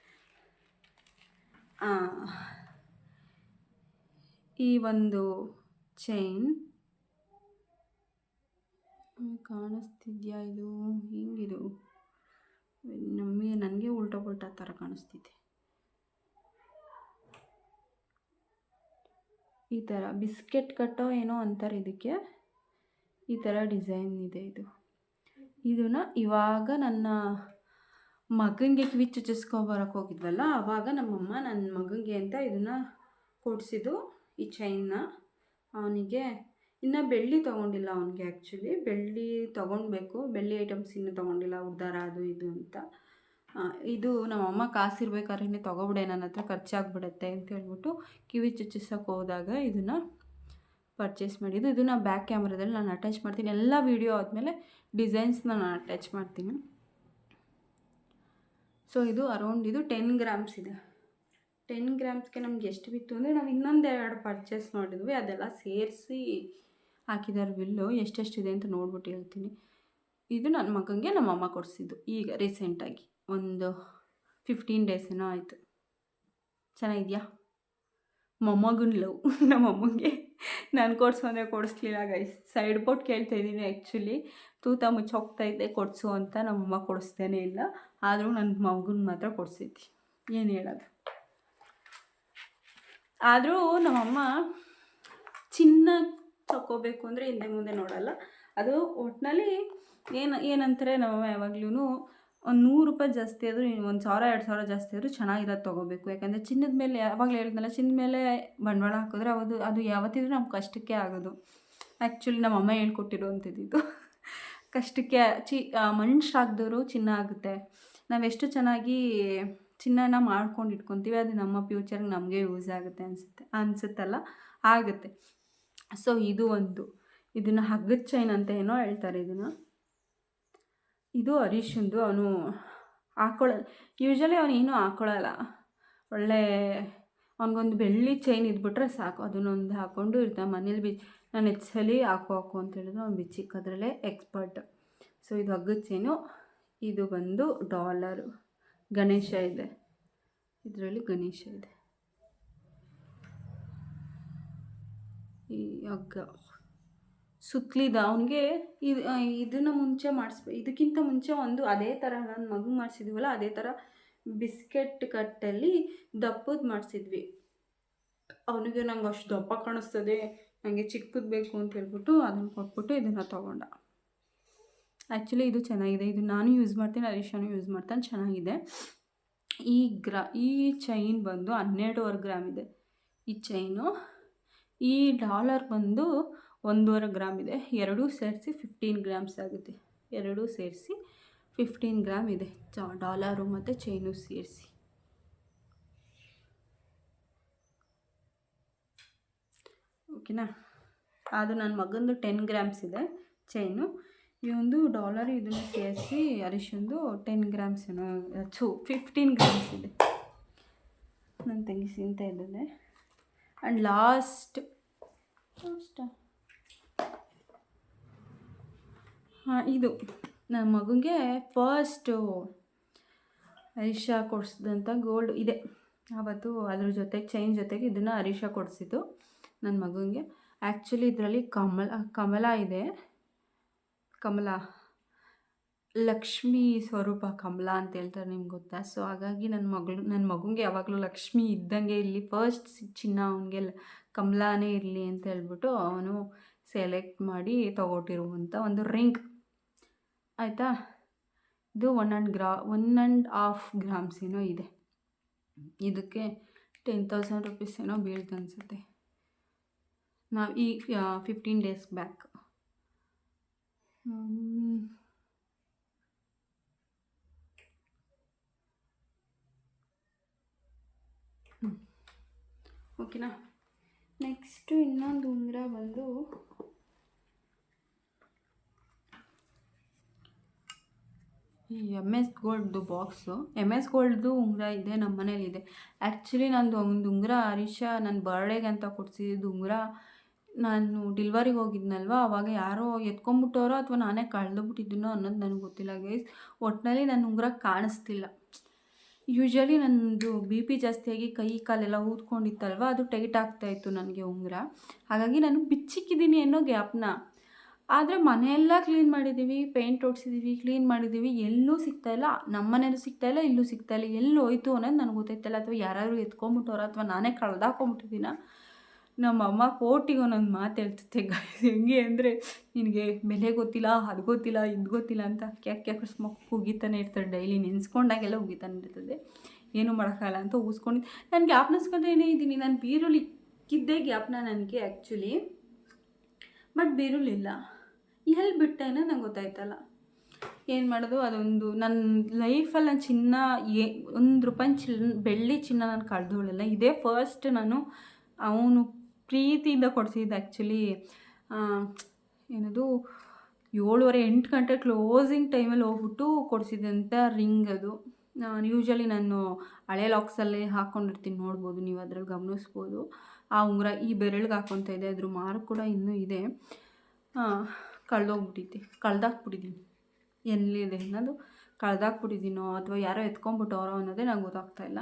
ಈ ಒಂದು ಚೈನ್. ಕಾಣಿಸ್ತಿದ್ಯಾ ಇದು? ಹಿಂಗಿದು. ನಮಗೆ, ನನಗೆ ಉಲ್ಟಾ ಪುಲ್ಟಾ ಥರ ಕಾಣಿಸ್ತಿದೆ. ಈ ಥರ ಬಿಸ್ಕೆಟ್ ಕಟ್ಟೋ ಏನೋ ಅಂತಾರೆ ಇದಕ್ಕೆ. ಈ ಥರ ಡಿಸೈನ್ ಇದೆ ಇದು. ಇದನ್ನು ಇವಾಗ ನನ್ನ ಮಗನಿಗೆ ಕಿವಿ ಚುಚ್ಚಿಸ್ಕೊಬರಕ್ಕೆ ಹೋಗಿದ್ವಲ್ಲ ಆವಾಗ ನಮ್ಮಮ್ಮ ನನ್ನ ಮಗನಿಗೆ ಅಂತ ಇದನ್ನು ಕೊಡಿಸಿದ್ದು ಈ ಚೈನ್ನ ಅವನಿಗೆ ಇನ್ನು ಬೆಳ್ಳಿ ತೊಗೊಂಡಿಲ್ಲ ಅವನಿಗೆ ಆ್ಯಕ್ಚುಲಿ ಬೆಳ್ಳಿ ತೊಗೊಳ್ಬೇಕು ಬೆಳ್ಳಿ ಐಟಮ್ಸ್ ಇನ್ನೂ ತೊಗೊಂಡಿಲ್ಲ, ಉದ್ದಾರ ಅದು ಇದು ಅಂತ. ಇದು ನಮ್ಮಮ್ಮ ಕಾಸಿರ್ಬೇಕಾದ್ರೆ ತೊಗೊಬಿಡೆ ನನ್ನ ಹತ್ರ ಖರ್ಚಾಗ್ಬಿಡುತ್ತೆ ಅಂತ ಹೇಳ್ಬಿಟ್ಟು ಕಿವಿ ಚುಚ್ಚಿಸೋಕೆ ಹೋದಾಗ ಇದನ್ನು ಪರ್ಚೇಸ್ ಮಾಡಿದ್ದು. ಇದನ್ನು ಬ್ಯಾಕ್ ಕ್ಯಾಮ್ರಾದಲ್ಲಿ ನಾನು ಅಟ್ಯಾಚ್ ಮಾಡ್ತೀನಿ. ಎಲ್ಲ ವೀಡಿಯೋ ಆದಮೇಲೆ ಡಿಸೈನ್ಸ್ನ ನಾನು ಅಟ್ಯಾಚ್ ಮಾಡ್ತೀನಿ. ಸೊ ಇದು ಅರೌಂಡ್ ಇದು ಟೆನ್ ಗ್ರಾಮ್ಸ್ ಇದೆ. ಟೆನ್ ಗ್ರಾಮ್ಸ್ಗೆ ನಮ್ಗೆ ಎಷ್ಟು ಬಿತ್ತು ಅಂದರೆ ನಾವು ಇನ್ನೊಂದು ಎರಡು ಪರ್ಚೇಸ್ ಮಾಡಿದ್ವಿ. ಅದೆಲ್ಲ ಸೇರಿಸಿ ಹಾಕಿದ್ದಾರೆ ಬಿಲ್ಲು ಎಷ್ಟೆಷ್ಟಿದೆ ಅಂತ ನೋಡ್ಬಿಟ್ಟು ಹೇಳ್ತೀನಿ. ಇದು ನನ್ನ ಮಗನಿಗೆ ನಮ್ಮಮ್ಮ ಕೊಡಿಸಿದ್ದು. ಈಗ ರೀಸೆಂಟಾಗಿ ಒಂದು ಫಿಫ್ಟೀನ್ ಡೇಸ್ ಏನೋ ಆಯಿತು. ಚೆನ್ನಾಗಿದೆಯಾ? ಮೊಮ್ಮಗನ ಲವ್ (laughs) ನಮ್ಮ ಅಮ್ಮಂಗೆ. ನಾನು ಕೊಡಿಸು ಅಂದರೆ ಕೊಡಿಸ್ಲಿಲ್ಲ ಗೈಸ್ ಸೈಡ್ ಪೋಟ್ ಕೇಳ್ತಾ ಇದ್ದೀನಿ ಆ್ಯಕ್ಚುಲಿ ತೂತ ಮುಚ್ಚೋಗ್ತಾ ಇದ್ದೆ ಕೊಡಿಸು ಅಂತ ನಮ್ಮಮ್ಮ ಕೊಡಿಸ್ತೇನೆ ಇಲ್ಲ. ಆದರೂ ನನ್ನ ಮಗನ ಮಾತ್ರ ಕೊಡಿಸಿದ್ವಿ ಏನು ಹೇಳೋದು? ಆದರೂ ನಮ್ಮಮ್ಮ ಚಿನ್ನ ತಗೋಬೇಕು ಅಂದರೆ ಹಿಂದೆ ಮುಂದೆ ನೋಡಲ್ಲ. ಅದು ಒಟ್ಟಿನಲ್ಲಿ ಏನು, ಏನಂತಾರೆ ನಮ್ಮಮ್ಮ ಯಾವಾಗ್ಲೂ ಒಂದು ನೂರು ರೂಪಾಯಿ ಜಾಸ್ತಿ ಆದರೂ ಒಂದು ಸಾವಿರ, ಎರಡು ಸಾವಿರ ಜಾಸ್ತಿ ಆದರೂ ಚೆನ್ನಾಗಿರೋದು ತೊಗೋಬೇಕು. ಯಾಕಂದರೆ ಚಿನ್ನದ ಮೇಲೆ ಯಾವಾಗಲೂ ಹೇಳಿದ್ನಲ್ಲ ಚಿನ್ನದ ಮೇಲೆ ಬಂಡವಾಳ ಹಾಕಿದ್ರೆ ಅದು ಅದು ಯಾವತ್ತಿದ್ರೂ ನಮ್ಮ ಕಷ್ಟಕ್ಕೆ ಆಗೋದು. ಆ್ಯಕ್ಚುಲಿ ನಮ್ಮ ಅಮ್ಮ ಹೇಳ್ಕೊಟ್ಟಿರುವಂಥದ್ದು ಕಷ್ಟಕ್ಕೆ, ಚಿ ಮನುಷ್ಯರಾಗ್ದವರು ಚಿನ್ನ ಆಗುತ್ತೆ. ನಾವೆಷ್ಟು ಚೆನ್ನಾಗಿ ಚಿನ್ನನ ಮಾಡ್ಕೊಂಡು ಇಟ್ಕೊತೀವಿ, ಅದು ನಮ್ಮ ಫ್ಯೂಚರ್ಗೆ ನಮಗೆ ಯೂಸ್ ಆಗುತ್ತೆ ಅನಿಸುತ್ತೆ, ಅನಿಸುತ್ತಲ್ಲ? ಆಗುತ್ತೆ. ಸೊ ಇದು ಒಂದು. ಇದನ್ನು ಹಗ್ಗದ ಚೈನ್ ಅಂತ ಏನೋ ಹೇಳ್ತಾರೆ ಇದನ್ನು. ಇದು ಹರೀಶಂದು ಅವನು ಹಾಕ್ಕೊಳ್ಳಲ್ಲ ಯೂಶ್ವಲಿ ಅವನೇನು ಏನೂ ಹಾಕೊಳ್ಳಲ್ಲ ಒಳ್ಳೆ, ಅವನಿಗೊಂದು ಬೆಳ್ಳಿ ಚೈನ್ ಇದ್ಬಿಟ್ರೆ ಸಾಕು. ಅದನ್ನೊಂದು ಹಾಕ್ಕೊಂಡು ಇರ್ತಾನೆ ಮನೇಲಿ ಬಿ, ನಾನು ಹೆಚ್ಚಲಿ ಹಾಕು ಹಾಕು ಅಂತ ಹೇಳಿದ್ರು ಅವ್ನು ಬಿಚ್ಚಿಕ್ಕದ್ರಲ್ಲೇ ಎಕ್ಸ್ಪರ್ಟ್ ಸೊ ಇದು ಹಗ್ಗದ ಚೈನು ಇದು ಬಂದು ಡಾಲರು ಗಣೇಶ ಇದೆ. ಇದರಲ್ಲಿ ಗಣೇಶ ಇದೆ. ಈ ಹಗ್ಗ. ಸುತ್ತಲಿದ ಅವನಿಗೆ ಇದು ಇದನ್ನು ಮುಂಚೆ ಮಾಡಿಸ್ಬೇ, ಇದಕ್ಕಿಂತ ಮುಂಚೆ ಒಂದು ಅದೇ ಥರ ನನ್ನ ಮಗು ಮಾಡಿಸಿದ್ವಲ್ಲ, ಅದೇ ಥರ ಬಿಸ್ಕೆಟ್ ಕಟ್ಟಲ್ಲಿ ದಪ್ಪದ ಮಾಡಿಸಿದ್ವಿ. ಅವನಿಗೆ ನಂಗೆ ಅಷ್ಟು ದಪ್ಪ ಕಾಣಿಸ್ತದೆ ನನಗೆ ಚಿಕ್ಕದು ಬೇಕು ಅಂತ ಹೇಳ್ಬಿಟ್ಟು ಅದನ್ನು ಕೊಟ್ಬಿಟ್ಟು ಇದನ್ನು ತೊಗೊಂಡ. ಆ್ಯಕ್ಚುಲಿ ಇದು ಚೆನ್ನಾಗಿದೆ, ಇದು ನಾನು ಯೂಸ್ ಮಾಡ್ತೀನಿ ಅರಿಶಾನು ಯೂಸ್ ಮಾಡ್ತಾನೆ, ಚೆನ್ನಾಗಿದೆ. ಈ ಗ್ರಾ, ಈ ಚೈನ್ ಬಂದು ಹನ್ನೆರಡುವರೆ ಗ್ರಾಮ್ ಇದೆ. ಈ ಚೈನು ಈ ಡಾಲರ್ ಬಂದು ಒಂದೂವರೆ ಗ್ರಾಮ್ ಇದೆ. ಎರಡೂ ಸೇರಿಸಿ ಫಿಫ್ಟೀನ್ ಗ್ರಾಮ್ಸ್ ಆಗುತ್ತೆ. ಎರಡೂ ಸೇರಿಸಿ ಫಿಫ್ಟೀನ್ ಗ್ರಾಮ್ ಇದೆ. ಚ, ಡಾಲರು ಮತ್ತು ಚೈನು ಸೇರಿಸಿ. ಓಕೆನಾ? ಅದು ನನ್ನ ಮಗಂದು ಟೆನ್ ಗ್ರಾಮ್ಸ್ ಇದೆ, ಚೈನು. ಇವೊಂದು ಡಾಲರ್ ಇದನ್ನು ಸೇರಿಸಿ ಅರಿಶಿನ್ದು ಟೆನ್ ಗ್ರಾಮ್ಸ್ ಏನೋ ಚು ಫಿಫ್ಟೀನ್ ಗ್ರಾಮ್ಸ್ ಇದೆ. ನನ್ನ ತಂಗಿ ತಿಂತ ಇದ್ದಾನೆ ಆ್ಯಂಡ್ ಲಾಸ್ಟ್ ಲಾಸ್ಟಾ ಹಾಂ ಇದು. ನನ್ನ ಮಗುಗೆ ಫಸ್ಟು ಅರಿಶಾ ಕೊಡಿಸಿದಂಥ ಗೋಲ್ಡ್ ಇದೆ. ಆವತ್ತು ಅದ್ರ ಜೊತೆಗೆ ಚೈನ್ ಜೊತೆಗೆ ಇದನ್ನು ಅರಿಶಾ ಕೊಡಿಸಿದ್ದು ನನ್ನ ಮಗುಗೆ. ಆ್ಯಕ್ಚುಲಿ ಇದರಲ್ಲಿ ಕಮಲ ಕಮಲ ಇದೆ. ಕಮಲ, ಲಕ್ಷ್ಮೀ ಸ್ವರೂಪ ಕಮಲ ಅಂತ ಹೇಳ್ತಾರೆ ನಿಮ್ಗೆ ಗೊತ್ತಾ? ಸೊ ಹಾಗಾಗಿ ನನ್ನ ಮಗಳು ನನ್ನ ಮಗುಗೆ ಯಾವಾಗಲೂ ಲಕ್ಷ್ಮಿ ಇದ್ದಂಗೆ ಇರಲಿ. ಫಸ್ಟ್ ಚಿನ್ನ ಅವನಿಗೆ ಕಮಲಾನೇ ಇರಲಿ ಅಂತ ಹೇಳ್ಬಿಟ್ಟು ಅವನು ಸೆಲೆಕ್ಟ್ ಮಾಡಿ ತಗೊಟ್ಟಿರುವಂಥ ಒಂದು ರಿಂಗ್ ಆಯಿತಾ? ಇದು one and ಗ್ರಾ one and half grams ಏನೋ ಇದೆ. ಇದಕ್ಕೆ ಟೆನ್ ತೌಸಂಡ್ ರುಪೀಸ್ ಏನೋ ಬೀಳ್ತು ಅನಿಸುತ್ತೆ. ನಾವು ಈ ಫಿಫ್ಟೀನ್ ಡೇಸ್ ಬ್ಯಾಕ್ ಓಕೆನಾ? ನೆಕ್ಸ್ಟು ಇನ್ನೊಂದು ಉಂಗುರ ಬಂದು ಈ ಎಂ ಎಸ್ ಗೋಲ್ಡ್ದು ಬಾಕ್ಸು ಎಂ ಎಸ್ ಗೋಲ್ಡ್ದು ಉಂಗುರ ಇದೆ ನಮ್ಮ ಮನೇಲಿದೆ ಆ್ಯಕ್ಚುಲಿ ನಂದು ಒಂದು ಉಂಗುರ ಹರೀಶ ನನ್ನ ಬರ್ಡೇಗೆ ಅಂತ ಕೊಡಿಸಿದ್ದು ಉಂಗುರ. ನಾನು ಡಿಲ್ವರಿಗೆ ಹೋಗಿದ್ನಲ್ವಾ, ಅವಾಗ ಯಾರೋ ಎತ್ಕೊಂಬಿಟ್ಟೋರೋ ಅಥವಾ ನಾನೇ ಕಳೆದುಬಿಟ್ಟಿದ್ದೀನೋ ಅನ್ನೋದು ನನಗೆ ಗೊತ್ತಿಲ್ಲ ಗೈಸ್ ಒಟ್ಟಿನಲ್ಲಿ ನನ್ನ ಉಂಗುರ ಕಾಣಿಸ್ತಿಲ್ಲ. ಯೂಶ್ವಲಿ ನನ್ನದು ಬಿ ಪಿ ಜಾಸ್ತಿಯಾಗಿ ಕೈ, ಕಾಲೆಲ್ಲ ಊದ್ಕೊಂಡಿತ್ತಲ್ವ, ಅದು ಟೈಟ್ ಆಗ್ತಾಯಿತ್ತು ನನಗೆ ಉಂಗುರ. ಹಾಗಾಗಿ ನಾನು ಬಿಚ್ಚಿಕ್ಕಿದ್ದೀನಿ ಅನ್ನೋ ಗ್ಯಾಪ್ನ ಆದರೆ ಮನೆಯೆಲ್ಲ ಕ್ಲೀನ್ ಮಾಡಿದ್ದೀವಿ ಪೇಂಟ್ ಹೊಡ್ಸಿದ್ದೀವಿ ಕ್ಲೀನ್ ಮಾಡಿದ್ದೀವಿ ಎಲ್ಲೂ ಸಿಗ್ತಾ ಇಲ್ಲ. ನಮ್ಮ ಮನೇಲೂ ಸಿಗ್ತಾಯಿಲ್ಲ ಇಲ್ಲೂ ಸಿಗ್ತಾಯಿಲ್ಲ ಎಲ್ಲಿ ಹೋಯ್ತು ಅನ್ನೋದು ನನಗೆ ಗೊತ್ತಾಯ್ತಲ್ಲ ಅಥವಾ ಯಾರಾದರೂ ಎತ್ಕೊಂಬಿಟ್ಟವ್ರ ಅಥವಾ ನಾನೇ ಕಳ್ದಾಕೊಂಬಿಟ್ಟಿದ್ದೀನ ನಮ್ಮ ಅಮ್ಮ ಕೋಟಿಗೆ ಒಂದೊಂದು ಮಾತು guys. ಹೆಂಗೆ ಅಂದರೆ ನಿನಗೆ ಬೆಲೆ ಗೊತ್ತಿಲ್ಲ, ಅದು ಗೊತ್ತಿಲ್ಲ, ಇದು ಗೊತ್ತಿಲ್ಲ ಅಂತ. ಕ್ಯಾಕ್ ಕ್ಯಾಕ್ ಸ್ಮೋಕ್ ಉಗಿತಾನೆ ಇರ್ತಾರೆ ಡೈಲಿ ನೆನೆಸ್ಕೊಂಡಾಗೆಲ್ಲ ಉಗಿತಾನೆ ಇರ್ತದೆ. ಏನೂ ಮಾಡೋಕ್ಕಾಗಲ್ಲ ಅಂತ ಊಸ್ಕೊಂಡು ನಾನು ಗ್ಯಾಪ್ನಿಸ್ಕೊಂಡೇನೇ ಇದ್ದೀನಿ. ನಾನು ಬೀರುಲಿ ಇಕ್ಕಿದ್ದೇ ಗ್ಯಾಪ್ನ ನನಗೆ ಆ್ಯಕ್ಚುಲಿ ಬಟ್ ಬಿರುಲಿಲ್ಲ ಎಲ್ಲಿ ಬಿಟ್ಟೆ ಅನ್ನೋದು ನಂಗೆ ಗೊತ್ತಾಯ್ತಲ್ಲ. ಏನು ಮಾಡೋದು? ಅದೊಂದು ನನ್ನ ಲೈಫಲ್ಲಿ ನಾನು ಚಿನ್ನ ಏ, ಒಂದು ರೂಪಾಯಿ ಚಿನ್ನ ಬೆಳ್ಳಿ ಚಿನ್ನ ನಾನು ಕಳೆದೋಳಿಲ್ಲ. ಇದೇ ಫಸ್ಟ್ ನಾನು ಅವನು ಪ್ರೀತಿಯಿಂದ ಕೊಡಿಸಿದ್ದು ಆ್ಯಕ್ಚುಲಿ ಏನದು? ಏಳುವರೆ, ಎಂಟು ಗಂಟೆ ಕ್ಲೋಸಿಂಗ್ ಟೈಮಲ್ಲಿ ಹೋಗ್ಬಿಟ್ಟು ಕೊಡಿಸಿದಂಥ ರಿಂಗ್ ಅದು. ನಾನು ಯೂಶ್ವಲಿ ನಾನು ಹಳೆ ಲಾಕ್ಸಲ್ಲೇ ಹಾಕ್ಕೊಂಡಿರ್ತೀನಿ ನೋಡ್ಬೋದು, ನೀವು ಅದ್ರಲ್ಲಿ ಗಮನಿಸ್ಬೋದು. ಆ ಉಂಗುರ ಈ ಬೆರಳಿಗೆ ಹಾಕ್ಕೊತಾ ಇದೆ. ಅದ್ರ ಮಾರ್ಕ್ ಕೂಡ ಇನ್ನೂ ಇದೆ. ಕಳ್ದೋಗ್ಬಿಟ್ಟೈತಿ ಕಳ್ದಾಕ್ಬಿಟ್ಟಿದ್ದೀನಿ. ಎಲ್ಲಿದೆ ಅನ್ನೋದು ಕಳ್ದಾಕ್ಬಿಟ್ಟಿದ್ದೀನೋ ಅಥವಾ ಯಾರೋ ಎತ್ಕೊಂಡ್ಬಿಟ್ಟವರೋ ಅನ್ನೋದೇ ನಂಗೆ ಗೊತ್ತಾಗ್ತಾ ಇಲ್ಲ.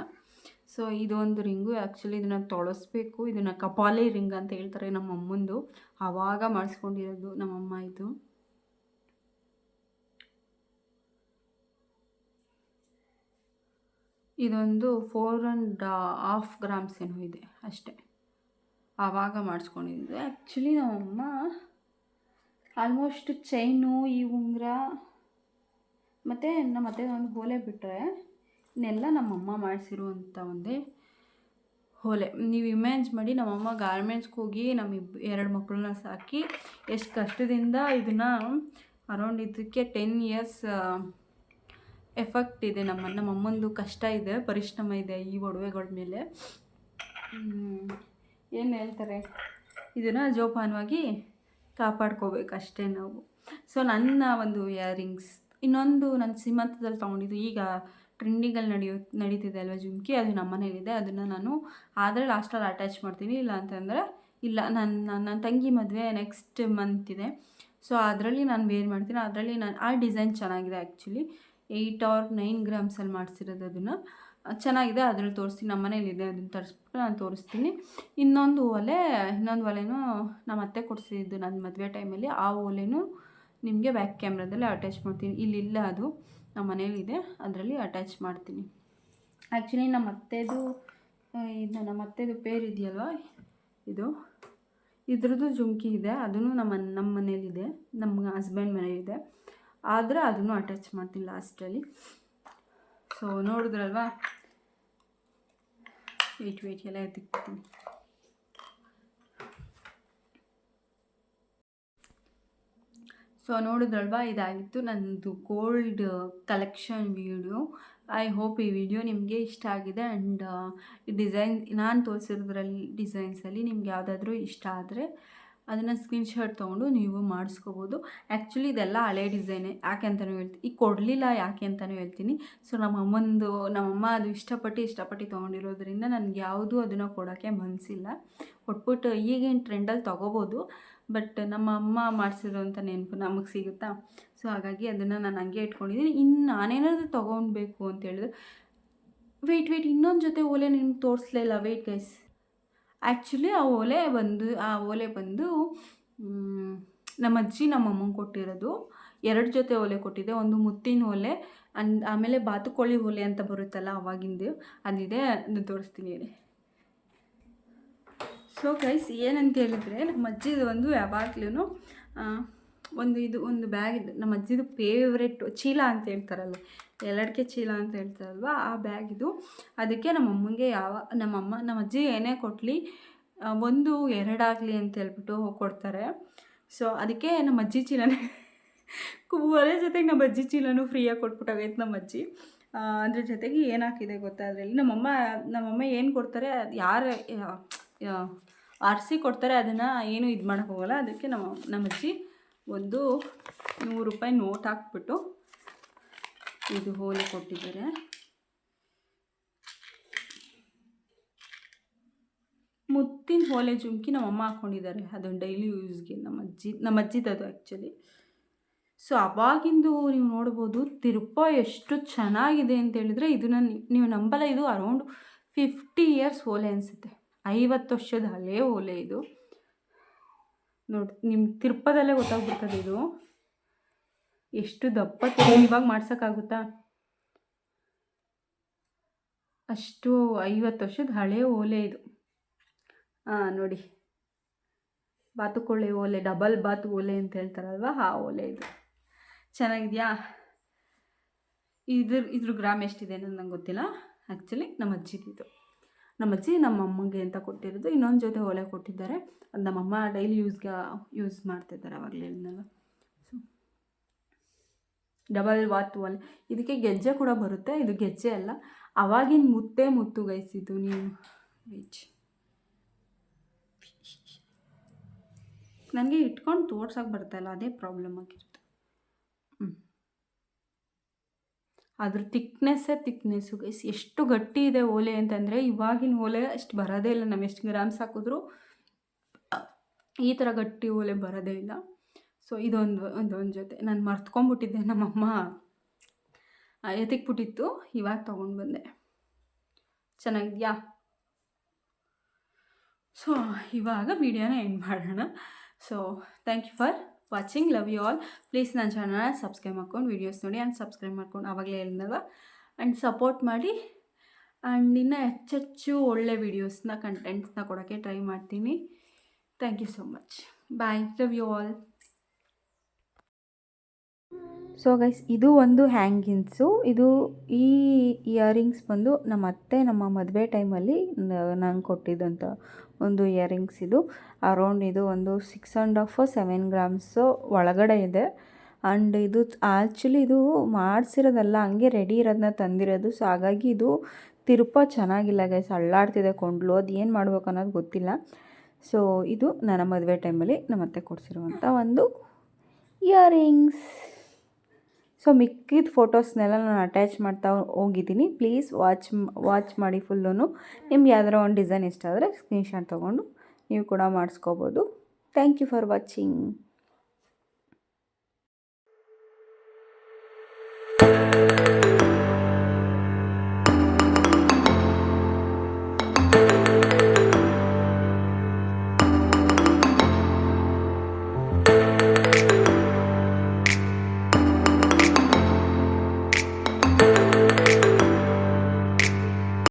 ಸೊ ಇದೊಂದು ರಿಂಗು. ಆ್ಯಕ್ಚುಲಿ ಇದನ್ನು ತೊಳಸ್ಬೇಕು. ಇದನ್ನು ಕಪಾಲಿ ರಿಂಗ್ ಅಂತ ಹೇಳ್ತಾರೆ ನಮ್ಮ ಅಮ್ಮಂದು. ಆವಾಗ ಮಾಡಿಸ್ಕೊಂಡಿರೋದು ನಮ್ಮಮ್ಮ ಇದು. ಇದೊಂದು ಫೋರ್ ಆ್ಯಂಡ್ ಹಾಫ್ ಗ್ರಾಮ್ಸ್ ಏನೋ ಇದೆ ಅಷ್ಟೇ. ಆವಾಗ ಮಾಡಿಸ್ಕೊಂಡಿದ್ದು. ಆ್ಯಕ್ಚುಲಿ ನಮ್ಮಮ್ಮ ಆಲ್ಮೋಸ್ಟ್ ಚೈನು ಈ ಉಂಗುರ ಮತ್ತು ನಮ್ಮ ಅತ್ತೆ ಒಂದು ಓಲೆ ಬಿಟ್ಟರೆ ಇನ್ನೆಲ್ಲ ನಮ್ಮಮ್ಮ ಮಾಡಿಸಿರುವಂಥ ಒಂದೇ ಓಲೆ ನೀವು ಇಮ್ಯಾಜ್ ಮಾಡಿ ನಮ್ಮಮ್ಮ ಗಾರ್ಮೆಂಟ್ಸ್ಗೆ ಹೋಗಿ ನಮ್ಮ ಇಬ್, ಎರಡು ಮಕ್ಕಳನ್ನ ಸಾಕಿ ಎಷ್ಟು ಕಷ್ಟದಿಂದ ಇದನ್ನು ಅರೌಂಡ್ ಇದಕ್ಕೆ ಟೆನ್ ಇಯರ್ಸ್ ಎಫೆಕ್ಟ್ ಇದೆ ನಮ್ಮ ನಮ್ಮಮ್ಮಂದು ಕಷ್ಟ ಇದೆ, ಪರಿಶ್ರಮ ಇದೆ ಈ ಒಡವೆಗಳ ಮೇಲೆ. ಏನು ಹೇಳ್ತಾರೆ? ಇದನ್ನು ಜೋಪಾನವಾಗಿ ಕಾಪಾಡ್ಕೋಬೇಕು ಅಷ್ಟೇ ನಾವು. ಸೊ ನನ್ನ ಒಂದು ಇಯರಿಂಗ್ಸ್ ಇನ್ನೊಂದು ನನ್ನ ಸೀಮಂತದಲ್ಲಿ ತೊಗೊಂಡಿದ್ದು ಈಗ ಟ್ರೆಂಡಿಂಗಲ್ಲಿ ನಡೆಯೋ, ನಡೀತಿದೆ ಅಲ್ವಾ ಜುಮ್ಕಿ? ಅದು ನಮ್ಮ ಮನೇಲಿದೆ, ಅದನ್ನು ನಾನು ಆದರೆ ಲಾಸ್ಟಲ್ಲಿ ಅಟ್ಯಾಚ್ ಮಾಡ್ತೀನಿ. ಇಲ್ಲ ಅಂತಂದರೆ ಇಲ್ಲ ನನ್ನ ನನ್ನ ತಂಗಿ ಮದುವೆ ನೆಕ್ಸ್ಟ್ ಮಂತ್ ಇದೆ. ಸೊ ಅದರಲ್ಲಿ ನಾನು ವೇರ್ ಮಾಡ್ತೀನಿ. ಅದರಲ್ಲಿ ನಾನು, ಆ ಡಿಸೈನ್ ಚೆನ್ನಾಗಿದೆ ಆ್ಯಕ್ಚುಲಿ ಏಯ್ಟ್ ಆರ್ ನೈನ್ ಗ್ರಾಮ್ಸಲ್ಲಿ ಮಾಡಿಸಿರೋದು ಅದನ್ನು. ಚೆನ್ನಾಗಿದೆ, ಅದ್ರಲ್ಲಿ ತೋರಿಸ್ತೀನಿ, ನಮ್ಮ ಮನೇಲಿದೆ ಅದನ್ನು ತರಿಸ್ಬಿಟ್ಟು ನಾನು ತೋರಿಸ್ತೀನಿ. ಇನ್ನೊಂದು ಒಲೆ ಇನ್ನೊಂದು ಒಲೆನೂ ನಮ್ಮ ಅತ್ತೆ ಕೊಡಿಸಿದ್ದು ನನ್ನ ಮದುವೆ ಟೈಮಲ್ಲಿ. ಆ ಒಲೆನೂ ನಿಮಗೆ ಬ್ಯಾಕ್ ಕ್ಯಾಮ್ರಾದಲ್ಲಿ ಅಟ್ಯಾಚ್ ಮಾಡ್ತೀನಿ. ಇಲ್ಲಿಲ್ಲ ಅದು ನಮ್ಮ ಮನೇಲಿದೆ ಅದರಲ್ಲಿ ಅಟ್ಯಾಚ್ ಮಾಡ್ತೀನಿ. ಆ್ಯಕ್ಚುಲಿ ನಮ್ಮ ಅತ್ತೆದು ಇದು ನಮ್ಮ ಅತ್ತೆದು ಪೇರ್ ಇದೆಯಲ್ವ? ಇದು. ಇದ್ರದ್ದು ಜುಮ್ಕಿ ಇದೆ, ಅದನ್ನು ನಮ್ಮ ನಮ್ಮ ಮನೇಲಿದೆ ನಮ್ಮ ಹಸ್ಬೆಂಡ್ ಮನೇಲಿದೆ ಆದರೆ ಅದನ್ನು ಅಟ್ಯಾಚ್ ಮಾಡ್ತೀನಿ ಲಾಸ್ಟಲ್ಲಿ ಸೊ ನೋಡಿದ್ರಲ್ವಾ? ವೆಯ್ಟ್ ವೆಯ್ಟ್ ಎಲ್ಲ ಎತ್ತಿಕ್ತೀನಿ ಸೊ ನೋಡಿದ್ರಲ್ವಾ? ಇದಾಗಿತ್ತು ನನ್ನದು gold collection video I hope ಈ ವಿಡಿಯೋ ನಿಮಗೆ ಇಷ್ಟ ಆಗಿದೆ ಆ್ಯಂಡ್ ಡಿಸೈನ್ ನಾನು ತೋರಿಸಿರೋದ್ರಲ್ಲಿ ಡಿಸೈನ್ಸಲ್ಲಿ ನಿಮ್ಗೆ ಯಾವುದಾದ್ರೂ ಇಷ್ಟ ಆದರೆ ಅದನ್ನು ಸ್ಕ್ರೀನ್ಶಾಟ್ ತೊಗೊಂಡು ನೀವು ಮಾಡಿಸ್ಕೋಬೋದು. ಆ್ಯಕ್ಚುಲಿ ಇದೆಲ್ಲ ಹಳೆ ಡಿಸೈನೇ ಯಾಕೆ ಅಂತಲೂ ಹೇಳ್ತೀನಿ ಈಗ ಕೊಡಲಿಲ್ಲ ಯಾಕೆ ಅಂತಲೂ ಹೇಳ್ತೀನಿ. ಸೊ ನಮ್ಮ ಅಮ್ಮಂದು ನಮ್ಮಮ್ಮ ಅದು ಇಷ್ಟಪಟ್ಟು ಇಷ್ಟಪಟ್ಟು ತೊಗೊಂಡಿರೋದ್ರಿಂದ ನನಗೆ ಯಾವುದೂ ಅದನ್ನು ಕೊಡೋಕ್ಕೆ ಮನಸ್ಸಿಲ್ಲ ಕೊಟ್ಬಿಟ್ಟು ಈಗೇನು ಟ್ರೆಂಡಲ್ಲಿ ತೊಗೋಬೋದು. ಬಟ್ ನಮ್ಮ ಅಮ್ಮ ಮಾಡಿಸಿರೋಂಥ ನೆನಪು ನಮಗೆ ಸಿಗುತ್ತಾ? ಸೊ ಹಾಗಾಗಿ ಅದನ್ನು ನಾನು ಹಂಗೆ ಇಟ್ಕೊಂಡಿದ್ದೀನಿ ಇನ್ನು ನಾನೇನಾದರೂ ತೊಗೊಳ್ಬೇಕು ಅಂತ ಹೇಳಿದ್ರೆ ವೆಯ್ಟ್ ವೆಯ್ಟ್ ಇನ್ನೊಂದು ಜೊತೆ ಓಲೆ ನಿಮ್ಗೆ ತೋರಿಸ್ಲಿಲ್ಲ ವೆಯ್ಟ್ ಗೈಸ್ ಆ್ಯಕ್ಚುಲಿ ಆ ಓಲೆ ಬಂದು, ಆ ಓಲೆ ಬಂದು ನಮ್ಮ ಅಜ್ಜಿ, ನಮ್ಮ ಅಮ್ಮಂಗೆ ಕೊಟ್ಟಿರೋದು. ಎರಡು ಜೊತೆ ಓಲೆ ಕೊಟ್ಟಿದೆ. ಒಂದು ಮುತ್ತಿನ ಓಲೆ, ಅಂದ್, ಆಮೇಲೆ ಬಾತುಕೋಳಿ ಓಲೆ ಅಂತ ಬರುತ್ತಲ್ಲ ಅವಾಗಿಂದು. ಅದಿದೆ ಅದನ್ನು ತೋರಿಸ್ತೀನಿ ಸೊ ಗೈಸ್ ಏನಂತ ಹೇಳಿದರೆ, ನಮ್ಮ ಅಜ್ಜಿದು ಒಂದು ಯಾವಾಗ್ಲೂ ಒಂದು ಇದು, ಒಂದು ಬ್ಯಾಗ್ ಇದೆ, ನಮ್ಮ ಅಜ್ಜಿದು ಫೇವ್ರೆಟ್ ಚೀಲ ಅಂತ ಹೇಳ್ತಾರಲ್ಲ ಎಲ್ಲಡಿಕೆ ಚೀಲ ಅಂತ ಹೇಳ್ತಾರಲ್ವ? ಆ ಬ್ಯಾಗ್ ಇದು. ಅದಕ್ಕೆ ನಮ್ಮ ಅಮ್ಮಂಗೆ ಯಾವ ನಮ್ಮಮ್ಮ ನಮ್ಮ ಅಜ್ಜಿ ಏನೇ ಕೊಡಲಿ ಒಂದು, ಎರಡಾಗಲಿ ಅಂತ ಹೇಳ್ಬಿಟ್ಟು ಕೊಡ್ತಾರೆ. ಸೊ ಅದಕ್ಕೆ ನಮ್ಮ ಅಜ್ಜಿ ಚೀಲನೇ. ಒಲೆ ಜೊತೆಗೆ ನಮ್ಮ ಅಜ್ಜಿ ಚೀಲನೂ ಫ್ರೀಯಾಗಿ ಕೊಟ್ಬಿಟ್ಟಾಗೈತೆ ನಮ್ಮ ಅಜ್ಜಿ. ಅದ್ರ ಜೊತೆಗೆ ಏನು ಹಾಕಿದೆ ಗೊತ್ತಾ ಅದರಲ್ಲಿ? ನಮ್ಮಮ್ಮ ನಮ್ಮಮ್ಮ ಏನು ಕೊಡ್ತಾರೆ ಯಾರು ಆರಿಸಿ ಕೊಡ್ತಾರೆ, ಅದನ್ನು ಏನು ಇದು ಮಾಡೋಕ್ಕೋಗಲ್ಲ ಅದಕ್ಕೆ ನಮ್ಮ ನಮ್ಮ ಅಜ್ಜಿ ಒಂದು ನೂರು ರೂಪಾಯಿ ನೋಟ್ ಹಾಕ್ಬಿಟ್ಟು ಇದು ಹೋಲಿ ಕೊಟ್ಟಿದ್ದಾರೆ. ಮುತ್ತಿನ ಹೋಲೆ ಜುಮ್ಕಿ ನಮ್ಮ ಅಮ್ಮ ಹಾಕ್ಕೊಂಡಿದ್ದಾರೆ ಅದನ್ನು ಡೈಲಿ ಯೂಸ್ಗೆ ನಮ್ಮ ಅಜ್ಜಿ, ನಮ್ಮ ಅಜ್ಜಿದದು ಆ್ಯಕ್ಚುಲಿ ಸೊ ಅವಾಗಿಂದು ನೀವು ನೋಡ್ಬೋದು ತಿರುಪ ಎಷ್ಟು ಚೆನ್ನಾಗಿದೆ ಅಂತ ಹೇಳಿದ್ರೆ ಇದನ್ನು ನೀವು ನಂಬಲ್ಲ, ಇದು ಅರೌಂಡ್ ಫಿಫ್ಟಿ ಇಯರ್ಸ್ ಓಲೆ ಅನಿಸುತ್ತೆ. ಐವತ್ತು ವರ್ಷದ ಹಳೇ ಓಲೆ ಇದು. ನೋಡಿ ನಿಮ್ಮ ತಿರುಪದಲ್ಲೇ ಗೊತ್ತಾಗ್ಬಿಡ್ತದೆ ಇದು. ಎಷ್ಟು ದಪ್ಪ ಇವಾಗ ಮಾಡ್ಸೋಕ್ಕಾಗುತ್ತಾ? ಅಷ್ಟು ಐವತ್ತು ವರ್ಷದ ಹಳೆ ಓಲೆ ಇದು. ಹಾಂ ನೋಡಿ. ಬಾತುಕೊಳ್ಳೆ ಓಲೆ, ಡಬಲ್ ಬಾತ್ ಓಲೆ ಅಂತ ಹೇಳ್ತಾರಲ್ವ, ಆ ಓಲೆ ಇದು. ಚೆನ್ನಾಗಿದೆಯಾ? ಇದ್ರ ಇದ್ರ ಗ್ರಾಮ್ ಎಷ್ಟಿದೆ ಅನ್ನೋದು ನಂಗೆ ಗೊತ್ತಿಲ್ಲ. ಆ್ಯಕ್ಚುಲಿ ನಮ್ಮ ಅಜ್ಜಿದಿದ್ದು ನಮ್ಮ ಅಜ್ಜಿ ನಮ್ಮ ಅಮ್ಮಗೆ ಅಂತ ಕೊಟ್ಟಿರೋದು. ಇನ್ನೊಂದು ಜೊತೆ ಓಲೆ ಕೊಟ್ಟಿದ್ದಾರೆ. ಅದು ನಮ್ಮಮ್ಮ ಡೈಲಿ ಯೂಸ್ಗೆ ಯೂಸ್ ಮಾಡ್ತಿದ್ದಾರೆ ಅವಾಗಲೇ ಹೇಳಿದ್ನಲ್ಲ ಸೊ ಡಬಲ್ ವಾತ್ ಒಲೆ. ಇದಕ್ಕೆ ಗೆಜ್ಜೆ ಕೂಡ ಬರುತ್ತೆ. ಇದು ಗೆಜ್ಜೆ ಅಲ್ಲ. ಅವಾಗಿನ ಮುತ್ತೆ ಮುತ್ತು ಗೈಸಿದ್ದು ನೀವು ವೆಜ್ ನನಗೆ ಇಟ್ಕೊಂಡು ತೋರ್ಸೋಕೆ ಬರ್ತಾಯಿಲ್ಲ ಅದೇ ಪ್ರಾಬ್ಲಮ್ ಆಗಿರುತ್ತೆ ಅದ್ರ ತಿಕ್ನೆಸ್ಸೇ ತಿಕ್ನೆಸ್ಸು ಗೈಸ್ ಎಷ್ಟು ಗಟ್ಟಿ ಇದೆ ಓಲೆ ಅಂತಂದರೆ ಇವಾಗಿನ ಓಲೆ ಅಷ್ಟು ಬರೋದೇ ಇಲ್ಲ. ನಾವು ಎಷ್ಟು ಗ್ರಾಮ್ಸ್ ಹಾಕಿದ್ರು ಈ ಥರ ಗಟ್ಟಿ ಓಲೆ ಬರೋದೇ ಇಲ್ಲ. ಸೊ ಇದೊಂದು, ಒಂದೊಂದು ಜೊತೆ. ನಾನು ಮರ್ತ್ಕೊಂಡ್ಬಿಟ್ಟಿದ್ದೆ ನಮ್ಮಮ್ಮ. ಎತ್ತಿಕ್ಬಿಟ್ಟಿತ್ತು. ಇವಾಗ ತೊಗೊಂಡು ಬಂದೆ. ಚೆನ್ನಾಗಿದೆಯಾ? ಸೊ ಇವಾಗ ವಿಡಿಯೋನ ಎಂಡ್ ಮಾಡೋಣ. So thank you for watching love you all please ನನ್ನ ಚಾನಲ್ನ ಸಬ್ಸ್ಕ್ರೈಬ್ ಮಾಡ್ಕೊಂಡು ವೀಡಿಯೋಸ್ ನೋಡಿ ಆ್ಯಂಡ್ ಸಬ್ಸ್ಕ್ರೈಬ್ ಮಾಡ್ಕೊಂಡು ಆವಾಗಲೇ ಹೇಳಿದ್ನಲ್ವ? ಆ್ಯಂಡ್ ಸಪೋರ್ಟ್ ಮಾಡಿ. ಆ್ಯಂಡ್ ಇನ್ನು ಹೆಚ್ಚೆಚ್ಚು ಒಳ್ಳೆ ವೀಡಿಯೋಸ್ನ ಕಂಟೆಂಟ್ಸ್ನ ಕೊಡೋಕ್ಕೆ ಟ್ರೈ ಮಾಡ್ತೀನಿ. Thank you so much bye love you all so guys ಇದು ಒಂದು ಹ್ಯಾಂಗಿಂಗ್ಸು ಇದು ಈ ಇಯರಿಂಗ್ಸ್ ಬಂದು ನಮ್ಮ ಅತ್ತೆ ನಮ್ಮ ಮದುವೆ ಟೈಮಲ್ಲಿ ನಂಗೆ ಕೊಟ್ಟಿದ್ದಂಥ ಒಂದು ಇಯರಿಂಗ್ಸ್ ಇದು. ಅರೌಂಡ್ ಇದು ಒಂದು six and half seven grams ಒಳಗಡೆ ಇದೆ. ಆ್ಯಂಡ್ ಇದು ಆ್ಯಕ್ಚುಲಿ ಇದು ಮಾಡಿಸಿರೋದಲ್ಲ, ಹಂಗೆ ರೆಡಿ ಇರೋದನ್ನ ತಂದಿರೋದು. ಸೊ ಹಾಗಾಗಿ ಇದು ತಿರುಪ ಚೆನ್ನಾಗಿಲ್ಲ ಗೈಸ್ ಅಳ್ಳಾಡ್ತಿದೆ ಕೊಂಡ್ಲು. ಅದು ಏನು ಮಾಡ್ಬೇಕು ಅನ್ನೋದು ಗೊತ್ತಿಲ್ಲ. ಸೊ ಇದು ನನ್ನ ಮದುವೆ ಟೈಮಲ್ಲಿ ನಮ್ಮತ್ತೆ ಕೊಡಿಸಿರುವಂಥ ಒಂದು ಇಯರಿಂಗ್ಸ್ ಸೊ ಮಿಕ್ಕಿದ ಫೋಟೋಸ್ನೆಲ್ಲ ನಾನು ಅಟ್ಯಾಚ್ ಮಾಡ್ತಾ ಹೋಗಿದ್ದೀನಿ. ಪ್ಲೀಸ್ ವಾಚ್ ವಾಚ್ ಮಾಡಿ ಫುಲ್ಲೂ ನಿಮ್ಗೆ ಯಾವ್ದಾರ ಒಂದು ಡಿಸೈನ್ ಇಷ್ಟ ಆದರೆ ಸ್ಕ್ರೀನ್ಶಾಟ್ ತೊಗೊಂಡು ನೀವು ಕೂಡ ಮಾಡಿಸ್ಕೋಬೋದು. Thank you for watching.